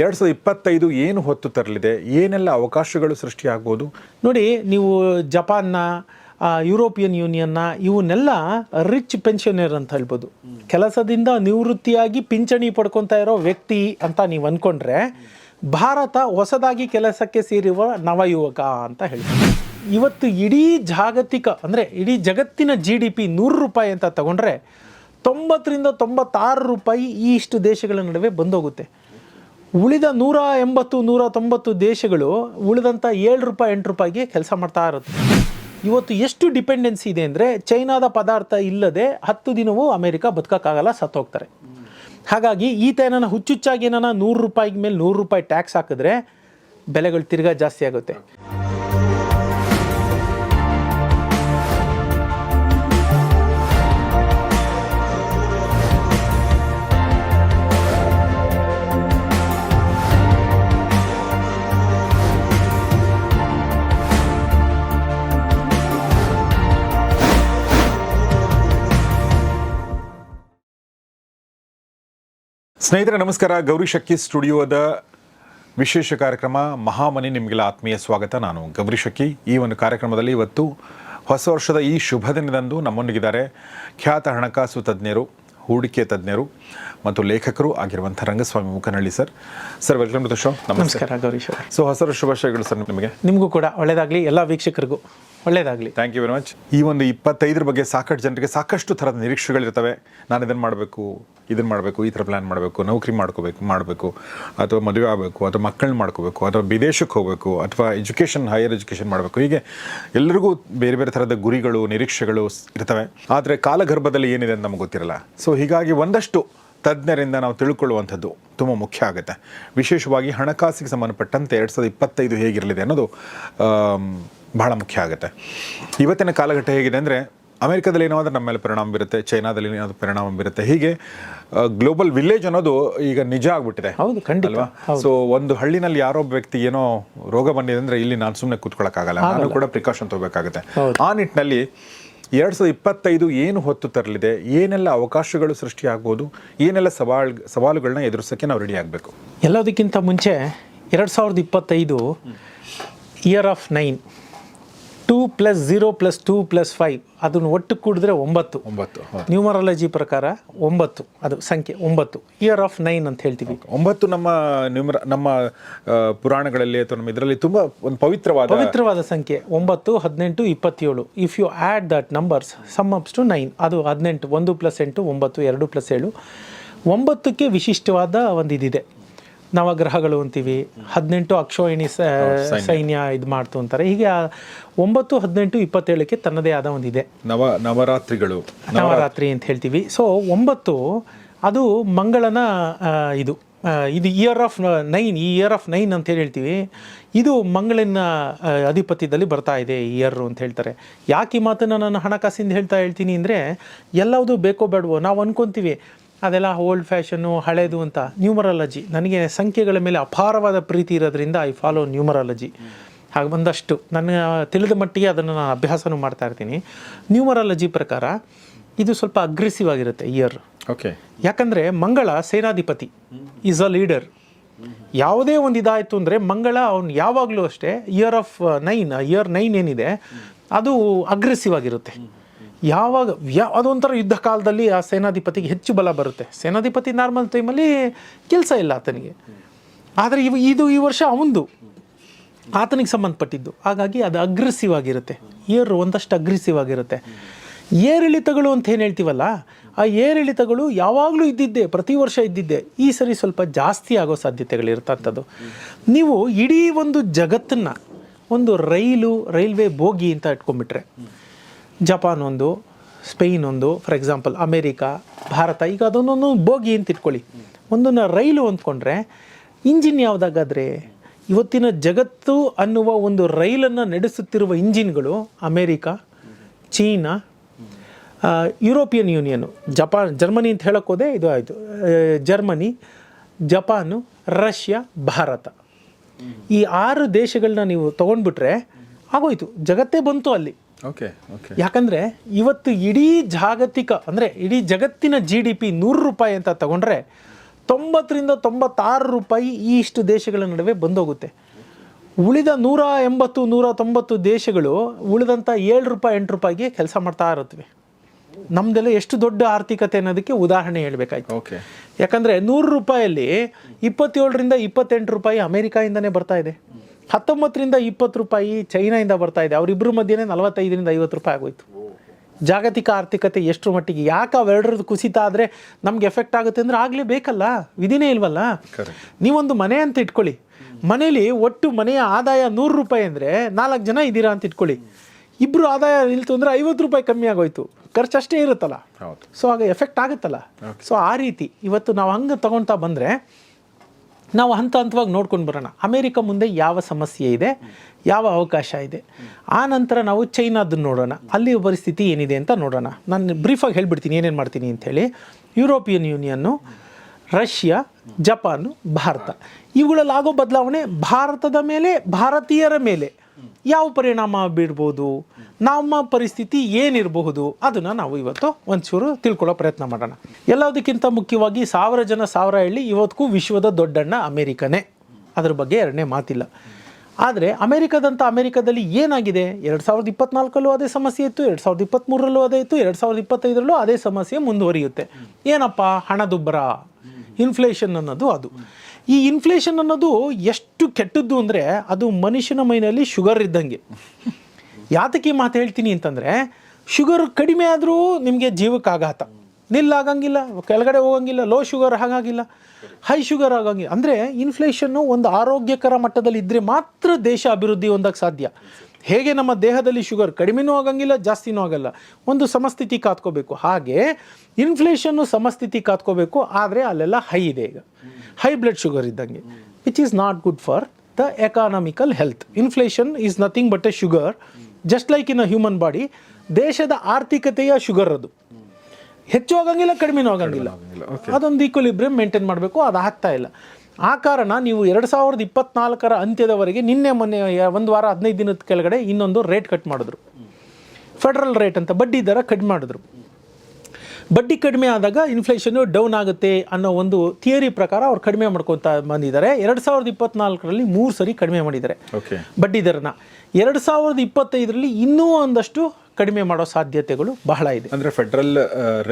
ಎರಡು ಸಾವಿರದ ಇಪ್ಪತ್ತೈದು ಏನು ಹೊತ್ತು ತರಲಿದೆ? ಏನೆಲ್ಲ ಅವಕಾಶಗಳು ಸೃಷ್ಟಿಯಾಗ್ಬೋದು? ನೋಡಿ, ನೀವು ಜಪಾನ್ನ ಯುರೋಪಿಯನ್ ಯೂನಿಯನ್ನ ಇವನ್ನೆಲ್ಲ ರಿಚ್ ಪೆನ್ಷನರ್ ಅಂತ ಹೇಳ್ಬೋದು. ಕೆಲಸದಿಂದ ನಿವೃತ್ತಿಯಾಗಿ ಪಿಂಚಣಿ ಪಡ್ಕೊತಾ ಇರೋ ವ್ಯಕ್ತಿ ಅಂತ ನೀವು ಅಂದ್ಕೊಂಡ್ರೆ ಭಾರತ ಹೊಸದಾಗಿ ಕೆಲಸಕ್ಕೆ ಸೇರಿರುವ ನವಯುವಕ ಅಂತ ಹೇಳ್ಬೋದು. ಇವತ್ತು ಇಡೀ ಜಾಗತಿಕ, ಅಂದರೆ ಇಡೀ ಜಗತ್ತಿನ ಜಿ ಡಿ ಪಿ ನೂರು ರೂಪಾಯಿ ಅಂತ ತಗೊಂಡ್ರೆ, ತೊಂಬತ್ತರಿಂದ ತೊಂಬತ್ತಾರು ರೂಪಾಯಿ ಈ ಇಷ್ಟು ದೇಶಗಳ ನಡುವೆ ಬಂದೋಗುತ್ತೆ. ಉಳಿದ ನೂರ ಎಂಬತ್ತು, ನೂರ ತೊಂಬತ್ತು ದೇಶಗಳು ಉಳಿದಂಥ ಏಳು ರೂಪಾಯಿ, ಎಂಟು ರೂಪಾಯಿಗೆ ಕೆಲಸ ಮಾಡ್ತಾ ಇರುತ್ತೆ. ಇವತ್ತು ಎಷ್ಟು ಡಿಪೆಂಡೆನ್ಸಿ ಇದೆ ಅಂದರೆ ಚೈನಾದ ಪದಾರ್ಥ ಇಲ್ಲದೆ ಹತ್ತು ದಿನವೂ ಅಮೇರಿಕ ಬದುಕೋಕ್ಕಾಗಲ್ಲ ಸತ್ತೋಗ್ತಾರೆ ಹಾಗಾಗಿ ಈತ ಏನನ್ನ ಹುಚ್ಚುಚ್ಚಾಗಿ ಏನಾನ ನೂರು ರೂಪಾಯಿಗೆ ಮೇಲೆ ನೂರು ರೂಪಾಯಿ ಟ್ಯಾಕ್ಸ್ ಹಾಕಿದ್ರೆ ಬೆಲೆಗಳು ತಿರ್ಗಾ ಜಾಸ್ತಿ ಆಗುತ್ತೆ. ಸ್ನೇಹಿತರೆ, ನಮಸ್ಕಾರ. ಗೌರಿ ಶಕ್ಕಿ ಸ್ಟುಡಿಯೋದ ವಿಶೇಷ ಕಾರ್ಯಕ್ರಮ ಮಹಾಮನಿ ನಿಮಗೆಲ್ಲ ಆತ್ಮೀಯ ಸ್ವಾಗತ. ನಾನು ಗೌರಿ ಶಕ್ಕಿ ಈ ಒಂದು ಕಾರ್ಯಕ್ರಮದಲ್ಲಿ ಇವತ್ತು ಹೊಸ ವರ್ಷದ ಈ ಶುಭ ದಿನದಂದು ನಮ್ಮೊಂದಿಗಿದ್ದಾರೆ ಖ್ಯಾತ ಹಣಕಾಸು ತಜ್ಞರು, ಹೂಡಿಕೆ ತಜ್ಞರು ಮತ್ತು ಲೇಖಕರು ಆಗಿರುವಂಥ Rangaswamy Mukhanahalli sir. Sir welcome to the show. ನಮಸ್ಕಾರ ಗೌರೀಶ್ ಸೊ ಹೊಸ ಶುಭಾಶಯಗಳು ಸರ್ ನಿಮಗೆ. ನಿಮಗೂ ಕೂಡ ಒಳ್ಳೆಯದಾಗಲಿ ಎಲ್ಲ ವೀಕ್ಷಕರಿಗೂ ಒಳ್ಳೆಯದಾಗಲಿ ಥ್ಯಾಂಕ್ ಯು ವೆರಿ ಮಚ್ ಈ ಒಂದು ಇಪ್ಪತ್ತೈದರ ಬಗ್ಗೆ ಸಾಕಷ್ಟು ಜನರಿಗೆ ಸಾಕಷ್ಟು ಥರದ ನಿರೀಕ್ಷೆಗಳಿರ್ತವೆ. ನಾನು ಇದನ್ನು ಮಾಡಬೇಕು ಇದನ್ನು ಮಾಡಬೇಕು ಈ ಥರ ಪ್ಲ್ಯಾನ್ ಮಾಡಬೇಕು ನೌಕರಿ ಮಾಡ್ಕೋಬೇಕು ಮಾಡಬೇಕು ಅಥವಾ ಮದುವೆ ಆಗಬೇಕು ಅಥವಾ ಮಕ್ಕಳನ್ನ ಮಾಡ್ಕೋಬೇಕು ಅಥವಾ ವಿದೇಶಕ್ಕೆ ಹೋಗಬೇಕು ಅಥವಾ ಎಜುಕೇಷನ್ ಹೈಯರ್ ಎಜುಕೇಷನ್ ಮಾಡಬೇಕು. ಹೀಗೆ ಎಲ್ಲರಿಗೂ ಬೇರೆ ಬೇರೆ ಥರದ ಗುರಿಗಳು ನಿರೀಕ್ಷೆಗಳು ಇರ್ತವೆ. ಆದರೆ ಕಾಲಗರ್ಭದಲ್ಲಿ ಏನಿದೆ ಅಂತ ನಮ್ಗೆ ಗೊತ್ತಿರಲ್ಲ. ಸೊ ಹೀಗಾಗಿ ಒಂದಷ್ಟು ತಜ್ಞರಿಂದ ನಾವು ತಿಳ್ಕೊಳ್ಳುವಂಥದ್ದು ತುಂಬ ಮುಖ್ಯ ಆಗುತ್ತೆ. ವಿಶೇಷವಾಗಿ ಹಣಕಾಸಿಗೆ ಸಂಬಂಧಪಟ್ಟಂತೆ ಎರಡು ಸಾವಿರದ ಇಪ್ಪತ್ತೈದು ಹೇಗಿರಲಿದೆ ಅನ್ನೋದು ಬಹಳ ಮುಖ್ಯ ಆಗುತ್ತೆ. ಇವತ್ತಿನ ಕಾಲಘಟ್ಟ ಹೇಗಿದೆ ಅಂದರೆ ಅಮೆರಿಕದಲ್ಲಿ ಏನಾದರೂ ನಮ್ಮ ಮೇಲೆ ಪರಿಣಾಮ ಬೀರುತ್ತೆ ಚೈನಾದಲ್ಲಿ ಏನಾದರೂ ಪರಿಣಾಮ ಬೀರುತ್ತೆ. ಹೀಗೆ ಗ್ಲೋಬಲ್ ವಿಲೇಜ್ ಅನ್ನೋದು ಈಗ ನಿಜ ಆಗ್ಬಿಟ್ಟಿದೆ. ಹೌದು, ಖಂಡಿತ. ಅಲ್ವಾ? ಸೊ ಒಂದು ಹಳ್ಳಿನಲ್ಲಿ ಯಾರೋ ಒಬ್ಬ ವ್ಯಕ್ತಿ ಏನೋ ರೋಗ ಬಂದಿದೆ ಅಂದರೆ ಇಲ್ಲಿ ನಾನು ಸುಮ್ಮನೆ ಕೂತ್ಕೊಳ್ಳೋಕ್ಕಾಗಲ್ಲ ನಾನು ಕೂಡ ಪ್ರಿಕಾಷನ್ ತಗೋಬೇಕಾಗುತ್ತೆ. ಆ ನಿಟ್ಟಿನಲ್ಲಿ ಎರಡು ಸಾವಿರದ ಇಪ್ಪತ್ತೈದು ಏನು ಹೊತ್ತು ತರಲಿದೆ? ಏನೆಲ್ಲ ಅವಕಾಶಗಳು ಸೃಷ್ಟಿಯಾಗ್ಬೋದು? ಏನೆಲ್ಲ ಸವಾಲ್ ಸವಾಲುಗಳನ್ನ ಎದುರಿಸೋಕ್ಕೆ ನಾವು ರೆಡಿ ಆಗಬೇಕು? ಎಲ್ಲದಕ್ಕಿಂತ ಮುಂಚೆ ಎರಡು ಸಾವಿರದ ಇಪ್ಪತ್ತೈದು year of nine two plus zero plus two plus five ಅದನ್ನು ಒಟ್ಟು ಕೂಡಿದ್ರೆ ಒಂಬತ್ತು. ಒಂಬತ್ತು. ನ್ಯೂಮರಾಲಜಿ ಪ್ರಕಾರ ಒಂಬತ್ತು ಅದು ಸಂಖ್ಯೆ ಒಂಬತ್ತು. ಇಯರ್ ಆಫ್ ನೈನ್ ಅಂತ ಹೇಳ್ತೀವಿ. ಒಂಬತ್ತು ನಮ್ಮ ನ್ಯೂಮರ ನಮ್ಮ ಪುರಾಣಗಳಲ್ಲಿ ಅಥವಾ ನಮ್ಮ ಇದರಲ್ಲಿ ತುಂಬ ಒಂದು ಪವಿತ್ರವಾದ ಪವಿತ್ರವಾದ ಸಂಖ್ಯೆ ಒಂಬತ್ತು ಹದಿನೆಂಟು ಇಪ್ಪತ್ತೇಳು. If you add that numbers sum ups to nine ಅದು ಹದಿನೆಂಟು ಒಂದು ಪ್ಲಸ್ ಎಂಟು ಒಂಬತ್ತು ಎರಡು ಪ್ಲಸ್ ಏಳು. ಒಂಬತ್ತಕ್ಕೆ ವಿಶಿಷ್ಟವಾದ ಒಂದು ಇದಿದೆ ನವಗ್ರಹಗಳು ಅಂತೀವಿ. ಹದಿನೆಂಟು ಅಕ್ಷೋಹಿಣಿ ಸೈನ್ಯ. ಇದು ಮಾಡ್ತು ಅಂತಾರೆ. ಹೀಗೆ ಒಂಬತ್ತು ಹದಿನೆಂಟು ಇಪ್ಪತ್ತೇಳಕ್ಕೆ ತನ್ನದೇ ಆದ ಒಂದಿದೆ ನವ ನವರಾತ್ರಿಗಳು. ನವರಾತ್ರಿ ಅಂತ ಹೇಳ್ತೀವಿ. ಸೊ ಒಂಬತ್ತು ಅದು ಮಂಗಳನ ಇದು ಇದು ಇಯರ್ ಆಫ್ ನೈನ್ ಈ ಇಯರ್ ಆಫ್ ನೈನ್ ಅಂತ ಹೇಳಿ ಹೇಳ್ತೀವಿ. ಇದು ಮಂಗಳನ ಅಧಿಪತ್ಯದಲ್ಲಿ ಬರ್ತಾ ಇದೆ ಇಯರ್ ಅಂತ ಹೇಳ್ತಾರೆ. ಯಾಕೆ ಈ ಮಾತನ್ನು ನಾನು ಹಣಕಾಸಿಂದ ಹೇಳ್ತಾ ಹೇಳ್ತೀನಿ ಅಂದರೆ ಎಲ್ಲವುದು ಬೇಕೋ ಬೇಡವೋ ನಾವು ಅನ್ಕೊಂತೀವಿ. ಅದೆಲ್ಲ ಓಲ್ಡ್ ಫ್ಯಾಷನ್ನು ಹಳೇದು ಅಂತ ನ್ಯೂಮರಾಲಜಿ ನನಗೆ ಸಂಖ್ಯೆಗಳ ಮೇಲೆ ಅಪಾರವಾದ ಪ್ರೀತಿ ಇರೋದ್ರಿಂದ ಐ ಫಾಲೋ ನ್ಯೂಮರಾಲಜಿ ಹಾಗೆ ಒಂದಷ್ಟು ನನ್ನ ತಿಳಿದ ಮಟ್ಟಿಗೆ ಅದನ್ನು ನಾನು ಅಭ್ಯಾಸನೂ ಮಾಡ್ತಾ ಇರ್ತೀನಿ. ನ್ಯೂಮರಾಲಜಿ ಪ್ರಕಾರ ಇದು ಸ್ವಲ್ಪ ಅಗ್ರೆಸಿವ್ ಆಗಿರುತ್ತೆ ಇಯರ್ ಓಕೆ ಯಾಕಂದರೆ ಮಂಗಳ ಸೇನಾಧಿಪತಿ ಈಸ್ ಅ ಲೀಡರ್ ಯಾವುದೇ ಒಂದು ಇದಾಯಿತು ಅಂದರೆ ಮಂಗಳ ಅವ್ನು ಯಾವಾಗಲೂ ಅಷ್ಟೇ year of nine year nine ಏನಿದೆ ಅದು ಅಗ್ರೆಸಿವ್ ಆಗಿರುತ್ತೆ. ಯಾವಾಗ, ಯಾ ಅದೊಂಥರ ಯುದ್ಧ ಕಾಲದಲ್ಲಿ ಆ ಸೇನಾಧಿಪತಿಗೆ ಹೆಚ್ಚು ಬಲ ಬರುತ್ತೆ. ಸೇನಾಧಿಪತಿ ನಾರ್ಮಲ್ ಟೈಮಲ್ಲಿ ಕೆಲಸ ಇಲ್ಲ ಆತನಿಗೆ. ಆದರೆ ಇವ ಇದು ಈ ವರ್ಷ ಅವಂದು. ಆತನಿಗೆ ಸಂಬಂಧಪಟ್ಟಿದ್ದು. ಹಾಗಾಗಿ ಅದು ಅಗ್ರೆಸಿವ್ ಆಗಿರುತ್ತೆ. ಇಯರ್ ಒಂದಷ್ಟು ಅಗ್ರೆಸಿವ್ ಆಗಿರುತ್ತೆ. ಏರಿಳಿತಗಳು ಅಂತ ಏನು ಹೇಳ್ತೀವಲ್ಲ, ಆ ಏರಿಳಿತಗಳು ಯಾವಾಗಲೂ ಇದ್ದಿದ್ದೆ, ಪ್ರತಿ ವರ್ಷ ಇದ್ದಿದ್ದೆ, ಈ ಸರಿ ಸ್ವಲ್ಪ ಜಾಸ್ತಿ ಆಗೋ ಸಾಧ್ಯತೆಗಳಿರ್ತಂಥದ್ದು ನೀವು ಇಡೀ ಒಂದು ಜಗತ್ತನ್ನು ಒಂದು ರೈಲು, ರೈಲ್ವೆ ಬೋಗಿ ಅಂತ ಇಟ್ಕೊಂಡ್ಬಿಟ್ರೆ ಜಪಾನ್ ಒಂದು ಸ್ಪೇನ್ ಒಂದು ಫಾರ್ ಎಕ್ಸಾಂಪಲ್ ಅಮೇರಿಕಾ, ಭಾರತ, ಈಗ ಅದನ್ನೊಂದು ಬೋಗಿ ಅಂತ ಇಟ್ಕೊಳ್ಳಿ. ಒಂದನ್ನು ರೈಲು ಅಂದ್ಕೊಂಡ್ರೆ, ಇಂಜಿನ್ ಯಾವುದಾಗಾದರೆ, ಇವತ್ತಿನ ಜಗತ್ತು ಅನ್ನುವ ಒಂದು ರೈಲನ್ನು ನಡೆಸುತ್ತಿರುವ ಇಂಜಿನ್ಗಳು America, China European union, Japan, Germany ಅಂತ ಹೇಳೋಕ್ಕೋದೇ ಇದು ಆಯಿತು. Germany, Japan, Russia, Bharat. ಈ ಆರು ದೇಶಗಳನ್ನ ನೀವು ತೊಗೊಂಡ್ಬಿಟ್ರೆ, ಆಗೋಯ್ತು. ಜಗತ್ತೇ ಬಂತು ಅಲ್ಲಿ. ಓಕೆ ಓಕೆ ಯಾಕಂದರೆ ಇವತ್ತು ಇಡೀ ಜಾಗತಿಕ ಅಂದರೆ ಇಡೀ ಜಗತ್ತಿನ ಜಿ ಡಿ ಪಿ ನೂರು ರೂಪಾಯಿ ಅಂತ ತಗೊಂಡ್ರೆ ತೊಂಬತ್ತರಿಂದ ತೊಂಬತ್ತಾರು ರೂಪಾಯಿ ಈ ಇಷ್ಟು ದೇಶಗಳ ನಡುವೆ ಬಂದೋಗುತ್ತೆ. ಉಳಿದ ನೂರ ಎಂಬತ್ತು ನೂರ ತೊಂಬತ್ತು ದೇಶಗಳು ಉಳಿದಂಥ ಏಳು ರೂಪಾಯಿ ಎಂಟು ರೂಪಾಯಿಗೆ ಕೆಲಸ ಮಾಡ್ತಾ ಇರುತ್ತವೆ. ನಮ್ಮದೆಲ್ಲ ಎಷ್ಟು ದೊಡ್ಡ ಆರ್ಥಿಕತೆ ಅನ್ನೋದಕ್ಕೆ ಉದಾಹರಣೆ ಹೇಳಬೇಕಾಯ್ತು. ಓಕೆ ಯಾಕಂದರೆ ನೂರು ರೂಪಾಯಲ್ಲಿ ಇಪ್ಪತ್ತೇಳರಿಂದ ಇಪ್ಪತ್ತೆಂಟು ರೂಪಾಯಿ ಅಮೇರಿಕಾಯಿಂದನೇ ಬರ್ತಾ ಇದೆ. ಹತ್ತೊಂಬತ್ತರಿಂದ ಇಪ್ಪತ್ತು ರೂಪಾಯಿ ಚೈನಾಯಿಂದ ಬರ್ತಾ ಇದೆ. ಅವರಿಬ್ಬರ ಮಧ್ಯೆನೇ ನಲವತ್ತೈದರಿಂದ ಐವತ್ತು ರೂಪಾಯಿ ಆಗೋಯ್ತು. ಜಾಗತಿಕ ಆರ್ಥಿಕತೆ ಎಷ್ಟು ಮಟ್ಟಿಗೆ ಯಾಕೆ ಅವೆರಡರದ್ದು ಕುಸಿತ ಆದರೆ ನಮ್ಗೆ ಎಫೆಕ್ಟ್ ಆಗುತ್ತೆ ಅಂದರೆ ಆಗಲೇ ಬೇಕಲ್ಲ? ವಿಧಿನೇ ಇಲ್ವಲ್ಲ. ನೀವೊಂದು ಮನೆ ಅಂತ ಇಟ್ಕೊಳ್ಳಿ. ಮನೇಲಿ ಒಟ್ಟು ಮನೆಯ ಆದಾಯ ನೂರು ರೂಪಾಯಿ ಅಂದರೆ ನಾಲ್ಕು ಜನ ಇದ್ದೀರಾ ಅಂತ ಇಟ್ಕೊಳ್ಳಿ. ಇಬ್ಬರು ಆದಾಯ ನಿಲ್ತು ಅಂದರೆ ಐವತ್ತು ರೂಪಾಯಿ ಕಮ್ಮಿ ಆಗೋಯ್ತು. ಖರ್ಚು ಅಷ್ಟೇ ಇರುತ್ತಲ್ಲ? ಸೊ ಆಗ ಎಫೆಕ್ಟ್ ಆಗುತ್ತಲ್ಲ? ಸೊ ಆ ರೀತಿ ಇವತ್ತು ನಾವು ಹಂಗೆ ತಗೊಳ್ತಾ ಬಂದರೆ ನಾವು ಹಂತ ಹಂತವಾಗಿ ನೋಡ್ಕೊಂಡು ಬರೋಣ. ಅಮೇರಿಕ ಮುಂದೆ ಯಾವ ಸಮಸ್ಯೆ ಇದೆ? ಯಾವ ಅವಕಾಶ ಇದೆ? ಆ ನಂತರ ನಾವು ಚೈನಾದನ್ನು ನೋಡೋಣ. ಅಲ್ಲಿ ಪರಿಸ್ಥಿತಿ ಏನಿದೆ ಅಂತ ನೋಡೋಣ. ನಾನು ಬ್ರೀಫಾಗಿ ಹೇಳ್ಬಿಡ್ತೀನಿ, ಏನೇನು ಮಾಡ್ತೀನಿ ಅಂಥೇಳಿ European union, Russia, Japan, Bharat. ಇವುಗಳಲ್ಲಾಗೋ ಬದಲಾವಣೆ ಭಾರತದ ಮೇಲೆ, ಭಾರತೀಯರ ಮೇಲೆ. ಯಾವ ಪರಿಣಾಮ ಬೀರ್ಬೋದು? ನಮ್ಮ ಪರಿಸ್ಥಿತಿ ಏನಿರಬಹುದು? ಅದನ್ನು ನಾವು ಇವತ್ತು ಒಂಚೂರು ತಿಳ್ಕೊಳ್ಳೋ ಪ್ರಯತ್ನ ಮಾಡೋಣ. ಎಲ್ಲದಕ್ಕಿಂತ ಮುಖ್ಯವಾಗಿ ಸಾವಿರ ಜನ ಸಾವಿರ ಹೇಳಿ ಇವತ್ತಿಗೂ ವಿಶ್ವದ ದೊಡ್ಡಣ್ಣ ಅಮೇರಿಕನೇ. ಅದ್ರ ಬಗ್ಗೆ ಎರಡನೇ ಮಾತಿಲ್ಲ. ಆದರೆ ಅಮೇರಿಕದಂಥ ಅಮೇರಿಕದಲ್ಲಿ ಏನಾಗಿದೆ? ಎರಡು ಸಾವಿರದ ಇಪ್ಪತ್ನಾಲ್ಕಲ್ಲೂ ಅದೇ ಸಮಸ್ಯೆ ಇತ್ತು ಎರಡು ಸಾವಿರದ ಇಪ್ಪತ್ತ್ಮೂರರಲ್ಲೂ ಅದೇ ಇತ್ತು ಎರಡು ಸಾವಿರದ ಇಪ್ಪತ್ತೈದರಲ್ಲೂ ಅದೇ ಸಮಸ್ಯೆ ಮುಂದುವರಿಯುತ್ತೆ. ಏನಪ್ಪ? ಹಣದುಬ್ಬರ ಇನ್ಫ್ಲೇಷನ್ ಅನ್ನೋದು ಅದು. ಈ ಇನ್ಫ್ಲೇಷನ್ ಅನ್ನೋದು ಎಷ್ಟು ಕೆಟ್ಟದ್ದು ಅಂದರೆ ಅದು ಮನುಷ್ಯನ ಮೈನಲ್ಲಿ ಶುಗರ್ ಇದ್ದಂಗೆ. ಯಾತಕ್ಕೆ ಮಾತು ಹೇಳ್ತೀನಿ ಅಂತಂದರೆ ಶುಗರ್ ಕಡಿಮೆ ಆದರೂ ನಿಮಗೆ ಜೀವಕ್ಕೆ ಆಘಾತ. ನಿಲ್ಲಾಗಂಗಿಲ್ಲ ಕೆಳಗಡೆ ಹೋಗಂಗಿಲ್ಲ ಲೋ ಶುಗರ್ ಹಾಗಾಗಿಲ್ಲ. ಹೈ ಶುಗರ್ ಆಗಂಗಿಲ್ಲ. ಅಂದರೆ ಇನ್ಫ್ಲೇಷನ್ನು ಒಂದು ಆರೋಗ್ಯಕರ ಮಟ್ಟದಲ್ಲಿ ಇದ್ದರೆ ಮಾತ್ರ ದೇಶ ಅಭಿವೃದ್ಧಿ ಹೊಂದಕ್ಕೆ ಸಾಧ್ಯ. ಹೇಗೆ ನಮ್ಮ ದೇಹದಲ್ಲಿ ಶುಗರ್ ಕಡಿಮೆನೂ ಆಗಂಗಿಲ್ಲ ಜಾಸ್ತಿನೂ ಆಗಲ್ಲ. ಒಂದು ಸಮಸ್ಥಿತಿ ಕಾತ್ಕೋಬೇಕು ಹಾಗೆ ಇನ್ಫ್ಲೇಷನ್ನು ಸಮಸ್ಥಿತಿ ಕಾತ್ಕೋಬೇಕು ಆದರೆ ಅಲ್ಲೆಲ್ಲ ಹೈ ಇದೆ ಈಗ. ಹೈ ಬ್ಲಡ್ ಶುಗರ್ ಇದ್ದಂಗೆ. Which is not good for the economical health inflation is nothing but a sugar just like in a human body ದೇಶದ ಆರ್ಥಿಕತೆಯ ಶುಗರ್ ಅದು. ಹೆಚ್ಚು ಆಗಂಗಿಲ್ಲ ಕಡಿಮೆನೂ ಆಗಂಗಿಲ್ಲ. ಅದೊಂದು ಈಕ್ವಲಿಬ್ರಿಯಂ ಮೇಂಟೈನ್ ಮಾಡಬೇಕು ಅದು ಆಗ್ತಾ ಇಲ್ಲ. ಆ ಕಾರಣ ನೀವು ಎರಡು ಸಾವಿರದ ಇಪ್ಪತ್ನಾಲ್ಕರ ಅಂತ್ಯದವರೆಗೆ ನಿನ್ನೆ ಮೊನ್ನೆ ಒಂದು ವಾರ ಹದಿನೈದು ದಿನದ ಕೆಳಗಡೆ ಇನ್ನೊಂದು ರೇಟ್ ಕಟ್ ಮಾಡಿದ್ರು. ಫೆಡರಲ್ ರೇಟ್ ಅಂತ ಬಡ್ಡಿ ದರ ಕಡಿಮೆ ಮಾಡಿದ್ರು. ಬಡ್ಡಿ ಕಡಿಮೆ ಆದಾಗ ಇನ್ಫ್ಲೇಷನ್ನು ಡೌನ್ ಆಗುತ್ತೆ ಅನ್ನೋ ಒಂದು ಥಿಯರಿ ಪ್ರಕಾರ ಅವ್ರು ಕಡಿಮೆ ಮಾಡ್ಕೊತಾ ಬಂದಿದ್ದಾರೆ. ಎರಡು ಸಾವಿರದ ಇಪ್ಪತ್ನಾಲ್ಕರಲ್ಲಿ ಮೂರು ಸರಿ ಕಡಿಮೆ ಮಾಡಿದ್ದಾರೆ ಓಕೆ ಬಡ್ಡಿ ದರನ. ಎರಡು ಸಾವಿರದ ಇಪ್ಪತ್ತೈದರಲ್ಲಿ ಇನ್ನೂ ಒಂದಷ್ಟು ಕಡಿಮೆ ಮಾಡೋ ಸಾಧ್ಯತೆಗಳು ಬಹಳ ಇದೆ. ಅಂದ್ರೆ ಫೆಡರಲ್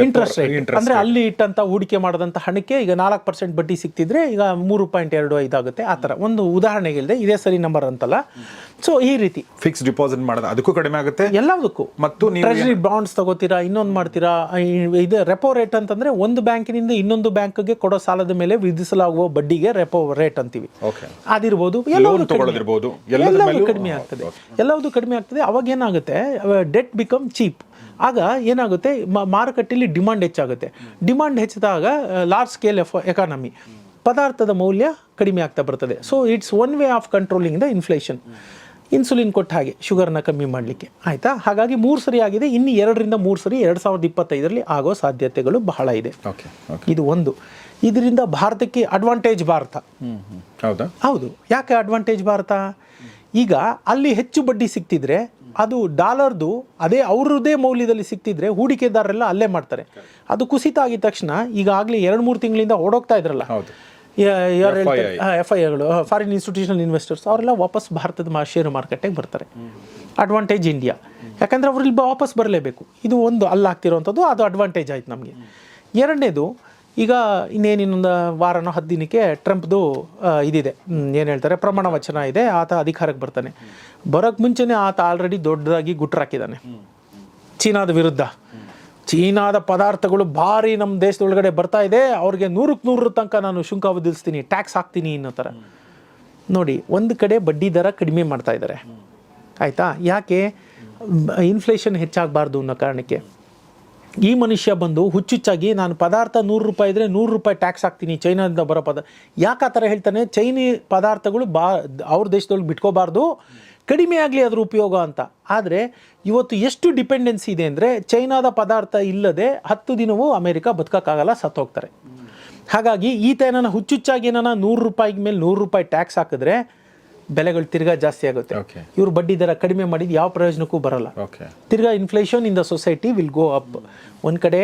ಇಂಟ್ರೆಸ್ಟ್ ರೇಟ್ ಅಂದ್ರೆ ಅಲ್ಲಿ ಇಟ್ಟಂತ ಹೂಡಿಕೆ ಮಾಡಿದಂಥ ಹಣಕ್ಕೆ ಈಗ ನಾಲ್ಕು ಪರ್ಸೆಂಟ್ ಬಡ್ಡಿ ಸಿಕ್ತಿದ್ರೆ ಈಗ ಮೂರು ಪಾಯಿಂಟ್ ಎರಡು ಐದಾಗುತ್ತೆ ಆ ಥರ. ಒಂದು ಉದಾಹರಣೆಗೆ ಇಲ್ಲದೆ ಇದೇ ಸರಿ ನಂಬರ್ ಅಂತಲ್ಲ. ಸೊ ಈ ರೀತಿ. ಫಿಕ್ಸ್ ಡಿಪಾಸಿಟ್ ಮಾಡೋದು ಅದಕ್ಕೂ ಕಡಿಮೆ ಆಗುತ್ತೆ? ಎಲ್ಲದಕ್ಕೂ. ಮತ್ತು ನೀವು ಟ್ರೆಜರಿ ಬಾಂಡ್ಸ್ ತಗೋತೀರಾ ಇನ್ನೊಂದು ಮಾಡ್ತೀರಾ ಇದು ರೆಪೋ ರೇಟ್ ಅಂತಂದ್ರೆ ಒಂದು ಬ್ಯಾಂಕಿನಿಂದ ಇನ್ನೊಂದು ಬ್ಯಾಂಕ್ಗೆ ಕೊಡೋ ಸಾಲದ ಮೇಲೆ ವಿಧಿಸಲಾಗುವ ಬಡ್ಡಿಗೆ ರೆಪೋ ರೇಟ್ ಅಂತೀವಿ. ಅದಿರ್ಬೋದು ಎಲ್ಲವೂ ಕಡಿಮೆ- ಆಗ್ತದೆ ಎಲ್ಲವೂ ಮೇಲೂ- ಕಡಿಮೆ ಆಗ್ತದೆ. ಎಲ್ಲವುದು ಕಡಿಮೆ ಆಗ್ತದೆ. ಅವಾಗ ಏನಾಗುತ್ತೆ ಡೆಟ್ ಬಿಕಮ್ ಚೀಪ್ ಆಗ ಏನಾಗುತ್ತೆ ಮಾರುಕಟ್ಟೆಯಲ್ಲಿ ಡಿಮಾಂಡ್ ಹೆಚ್ಚಾಗುತ್ತೆ. ಡಿಮಾಂಡ್ ಹೆಚ್ಚಿದಾಗ ಲಾರ್ಜ್ ಸ್ಕೇಲ್ ಎಫ್ ಎಕಾನಮಿ ಪದಾರ್ಥದ ಮೌಲ್ಯ ಕಡಿಮೆ ಆಗ್ತಾ ಬರ್ತದೆ. So it's one way of controlling the inflation insulin ಕೊಟ್ಟ ಹಾಗೆ ಶುಗರ್ನ ಕಮ್ಮಿ ಮಾಡಲಿಕ್ಕೆ. ಆಯಿತಾ? ಹಾಗಾಗಿ ಮೂರು ಸರಿ ಆಗಿದೆ. ಇನ್ನು ಎರಡರಿಂದ ಮೂರು ಸರಿ ಎರಡು ಸಾವಿರದ ಇಪ್ಪತ್ತೈದರಲ್ಲಿ ಆಗೋ ಸಾಧ್ಯತೆಗಳು ಬಹಳ ಇದೆ. ಓಕೆ ಇದು ಒಂದು. ಇದರಿಂದ ಭಾರತಕ್ಕೆ ಅಡ್ವಾಂಟೇಜ್ ಭಾರತ. ಹೌದಾ? ಹೌದು. ಯಾಕೆ ಅಡ್ವಾಂಟೇಜ್ ಭಾರತ? ಈಗ ಅಲ್ಲಿ ಹೆಚ್ಚು ಬಡ್ಡಿ ಸಿಕ್ತಿದ್ರೆ ಅದು ಡಾಲರ್ದು ಅದೇ ಅವ್ರದ್ದೇ ಮೌಲ್ಯದಲ್ಲಿ ಸಿಕ್ತಿದ್ರೆ ಹೂಡಿಕೆದಾರರೆಲ್ಲ ಅಲ್ಲೇ ಮಾಡ್ತಾರೆ. ಅದು ಕುಸಿತ ಆಗಿದ ತಕ್ಷಣ ಈಗಾಗಲೇ ಎರಡು ಮೂರು ತಿಂಗಳಿಂದ ಓಡೋಗ್ತಾ ಇದ್ರಲ್ಲ. F I foreign institutional investors ಅವರೆಲ್ಲ ವಾಪಸ್ ಭಾರತದ ಶೇರು ಮಾರುಕಟ್ಟೆಗೆ ಬರ್ತಾರೆ. ಅಡ್ವಾಂಟೇಜ್ ಇಂಡಿಯಾ ಯಾಕಂದರೆ ಅವ್ರು ಇಲ್ಲಿ ವಾಪಸ್ ಬರಲೇಬೇಕು. ಇದು ಒಂದು ಅಲ್ಲಾಗ್ತಿರೋವಂಥದ್ದು ಅದು ಅಡ್ವಾಂಟೇಜ್ ಆಯ್ತು ನಮಗೆ. ಎರಡನೇದು ಈಗ ಇನ್ನೇನಿನ್ನೊಂದು ವಾರನೋ ಹತ್ತು ದಿನಕ್ಕೆ ಟ್ರಂಪ್ದು ಇದಿದೆ. ಏನು ಹೇಳ್ತಾರೆ? ಪ್ರಮಾಣ ವಚನ ಇದೆ ಆತ ಅಧಿಕಾರಕ್ಕೆ ಬರ್ತಾನೆ. ಬರೋಕ್ಕೆ ಮುಂಚೆನೇ ಆತ ಆಲ್ರೆಡಿ ದೊಡ್ಡದಾಗಿ ಗುಟ್ರಾಕಿದ್ದಾನೆ ಚೀನಾದ ವಿರುದ್ಧ. ಚೀನಾದ ಪದಾರ್ಥಗಳು ಭಾರಿ ನಮ್ಮ ದೇಶದೊಳಗಡೆ ಬರ್ತಾ ಇದೆ. ಅವ್ರಿಗೆ ನೂರಕ್ಕೆ ನೂರರ ತನಕ ನಾನು ಶುಂಕ ವಿಧಿಸ್ತೀನಿ ಟ್ಯಾಕ್ಸ್ ಹಾಕ್ತೀನಿ ಅನ್ನೋ ಥರ. ನೋಡಿ, ಒಂದು ಕಡೆ ಬಡ್ಡಿ ದರ ಕಡಿಮೆ ಮಾಡ್ತಾ ಇದ್ದಾರೆ ಆಯಿತಾ? ಯಾಕೆ? ಇನ್ಫ್ಲೇಷನ್ ಹೆಚ್ಚಾಗಬಾರ್ದು ಅನ್ನೋ ಕಾರಣಕ್ಕೆ. ಈ ಮನುಷ್ಯ ಬಂದು ಹುಚ್ಚುಚ್ಚಾಗಿ, ನಾನು ಪದಾರ್ಥ ನೂರು ರೂಪಾಯಿ ಇದ್ದರೆ ನೂರು ರೂಪಾಯಿ ಟ್ಯಾಕ್ಸ್ ಹಾಕ್ತೀನಿ, ಚೈನಾದಿಂದ ಬರೋ ಪದ ಯಾಕೆ ಆ ಥರ ಹೇಳ್ತಾನೆ? ಚೈನಿ ಪದಾರ್ಥಗಳು ಬಾ ಅವ್ರ ದೇಶದೊಳಗೆ ಬಿಟ್ಕೋಬಾರ್ದು. ಕಡಿಮೆ ಆಗಲಿ ಅದರ ಉಪಯೋಗ ಅಂತ. ಆದರೆ ಇವತ್ತು ಎಷ್ಟು ಡಿಪೆಂಡೆನ್ಸಿ ಇದೆ ಅಂದರೆ ಚೈನಾದ ಪದಾರ್ಥ ಇಲ್ಲದೆ ಹತ್ತು ದಿನವೂ ಅಮೇರಿಕ ಬದುಕೋಕ್ಕಾಗಲ್ಲ ಸತ್ತೋಗ್ತಾರೆ. ಹಾಗಾಗಿ ಈತ ಏನಾನ ಹುಚ್ಚುಚ್ಚಾಗಿ ಏನಾನ ನೂರು ರೂಪಾಯಿಗೆ ಮೇಲೆ ನೂರು ರೂಪಾಯಿ ಟ್ಯಾಕ್ಸ್ ಹಾಕಿದ್ರೆ ಬೆಲೆಗಳು ತಿರ್ಗಾ ಜಾಸ್ತಿ ಆಗುತ್ತೆ. ಇವರು ಬಡ್ಡಿ ದರ ಕಡಿಮೆ ಮಾಡಿದ್ದು ಯಾವ ಪ್ರಯೋಜನಕ್ಕೂ ಬರಲ್ಲ. ತಿರ್ಗಾ inflation in the society will go up ಒಂದು ಕಡೆ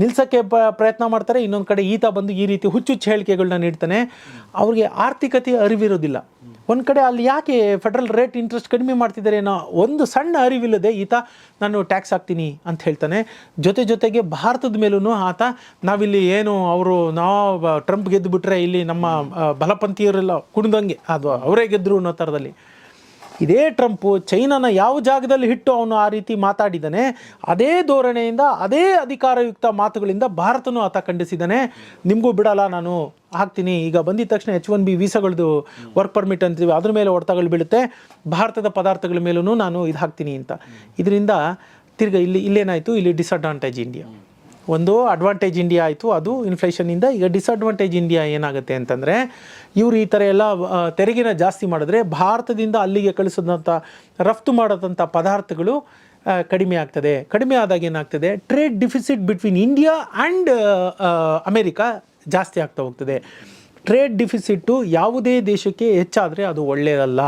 ನಿಲ್ಸೋಕ್ಕೆ ಪ ಪ್ರಯತ್ನ ಮಾಡ್ತಾರೆ, ಇನ್ನೊಂದು ಕಡೆ ಈತ ಬಂದು ಈ ರೀತಿ ಹುಚ್ಚುಚ್ಚು ಹೇಳಿಕೆಗಳನ್ನ ನೀಡ್ತಾನೆ. ಅವ್ರಿಗೆ ಆರ್ಥಿಕತೆ ಅರಿವಿರೋದಿಲ್ಲ. ಒಂದು ಕಡೆ ಅಲ್ಲಿ ಯಾಕೆ ಫೆಡ್ರಲ್ ರೇಟ್ ಇಂಟ್ರೆಸ್ಟ್ ಕಡಿಮೆ ಮಾಡ್ತಿದ್ದಾರೆ ಏನೋ ಒಂದು ಸಣ್ಣ ಅರಿವಿಲ್ಲದೆ ಈತ, ನಾನು ಟ್ಯಾಕ್ಸ್ ಹಾಕ್ತೀನಿ ಅಂತ ಹೇಳ್ತಾನೆ. ಜೊತೆ ಜೊತೆಗೆ ಭಾರತದ ಮೇಲೂ ಆತ, ನಾವಿಲ್ಲಿ ಏನು ಅವರು, ನಾವು ಟ್ರಂಪ್ ಗೆದ್ದು ಬಿಟ್ರೆ ಇಲ್ಲಿ ನಮ್ಮ ಬಲಪಂಥೀಯರೆಲ್ಲ ಕುಣಿದಂಗೆ, ಅದು ಅವರೇ ಗೆದ್ದರು ಅನ್ನೋ ಥರದಲ್ಲಿ ಇದೇ ಟ್ರಂಪು ಚೈನಾನ ಯಾವ ಜಾಗದಲ್ಲಿ ಹಿಟ್ಟು ಅವನು ಆ ರೀತಿ ಮಾತಾಡಿದ್ದಾನೆ, ಅದೇ ಧೋರಣೆಯಿಂದ, ಅದೇ ಅಧಿಕಾರಯುಕ್ತ ಮಾತುಗಳಿಂದ ಭಾರತನೂ ಆತ ಖಂಡಿಸಿದ್ದಾನೆ. ನಿಮಗೂ ಬಿಡಲ್ಲ, ನಾನು ಹಾಕ್ತೀನಿ. ಈಗ ಬಂದಿದ ತಕ್ಷಣ ಎಚ್ ಒನ್ ಬಿ ವೀಸಾಗಳದ್ದು ವರ್ಕ್ ಪರ್ಮಿಟ್ ಅಂತೀವಿ ಅದ್ರ ಮೇಲೆ ಹೊಡೆತಗಳು ಬೀಳುತ್ತೆ. ಭಾರತದ ಪದಾರ್ಥಗಳ ಮೇಲೂ ನಾನು ಇದು ಹಾಕ್ತೀನಿ ಅಂತ. ಇದರಿಂದ ತಿರ್ಗ ಇಲ್ಲಿ, ಇಲ್ಲೇನಾಯಿತು? ಇಲ್ಲಿ ಡಿಸ್ಅಡ್ವಾಂಟೇಜ್ ಇಂಡಿಯಾ ಒಂದು ಅಡ್ವಾಂಟೇಜ್ ಇಂಡಿಯಾ ಆಯಿತು, ಅದು ಇನ್ಫ್ಲೇಷನಿಂದ ಈಗ ಡಿಸ್ಅಡ್ವಾಂಟೇಜ್ ಇಂಡಿಯಾ ಏನಾಗುತ್ತೆ ಅಂತಂದರೆ, ಇವರು ಈ ಥರ ಎಲ್ಲ ತೆರಿಗೆನ ಜಾಸ್ತಿ ಮಾಡಿದ್ರೆ ಭಾರತದಿಂದ ಅಲ್ಲಿಗೆ ಕಳಿಸಿದಂಥ ರಫ್ತು ಮಾಡಿದಂಥ ಪದಾರ್ಥಗಳು ಕಡಿಮೆ ಆಗ್ತದೆ. ಕಡಿಮೆ ಆದಾಗ ಏನಾಗ್ತದೆ trade deficit between India and America ಜಾಸ್ತಿ ಆಗ್ತಾ ಹೋಗ್ತದೆ. ಟ್ರೇಡ್ ಡಿಫಿಸಿಟ್ಟು ಯಾವುದೇ ದೇಶಕ್ಕೆ ಹೆಚ್ಚಾದರೆ ಅದು ಒಳ್ಳೆಯದಲ್ಲ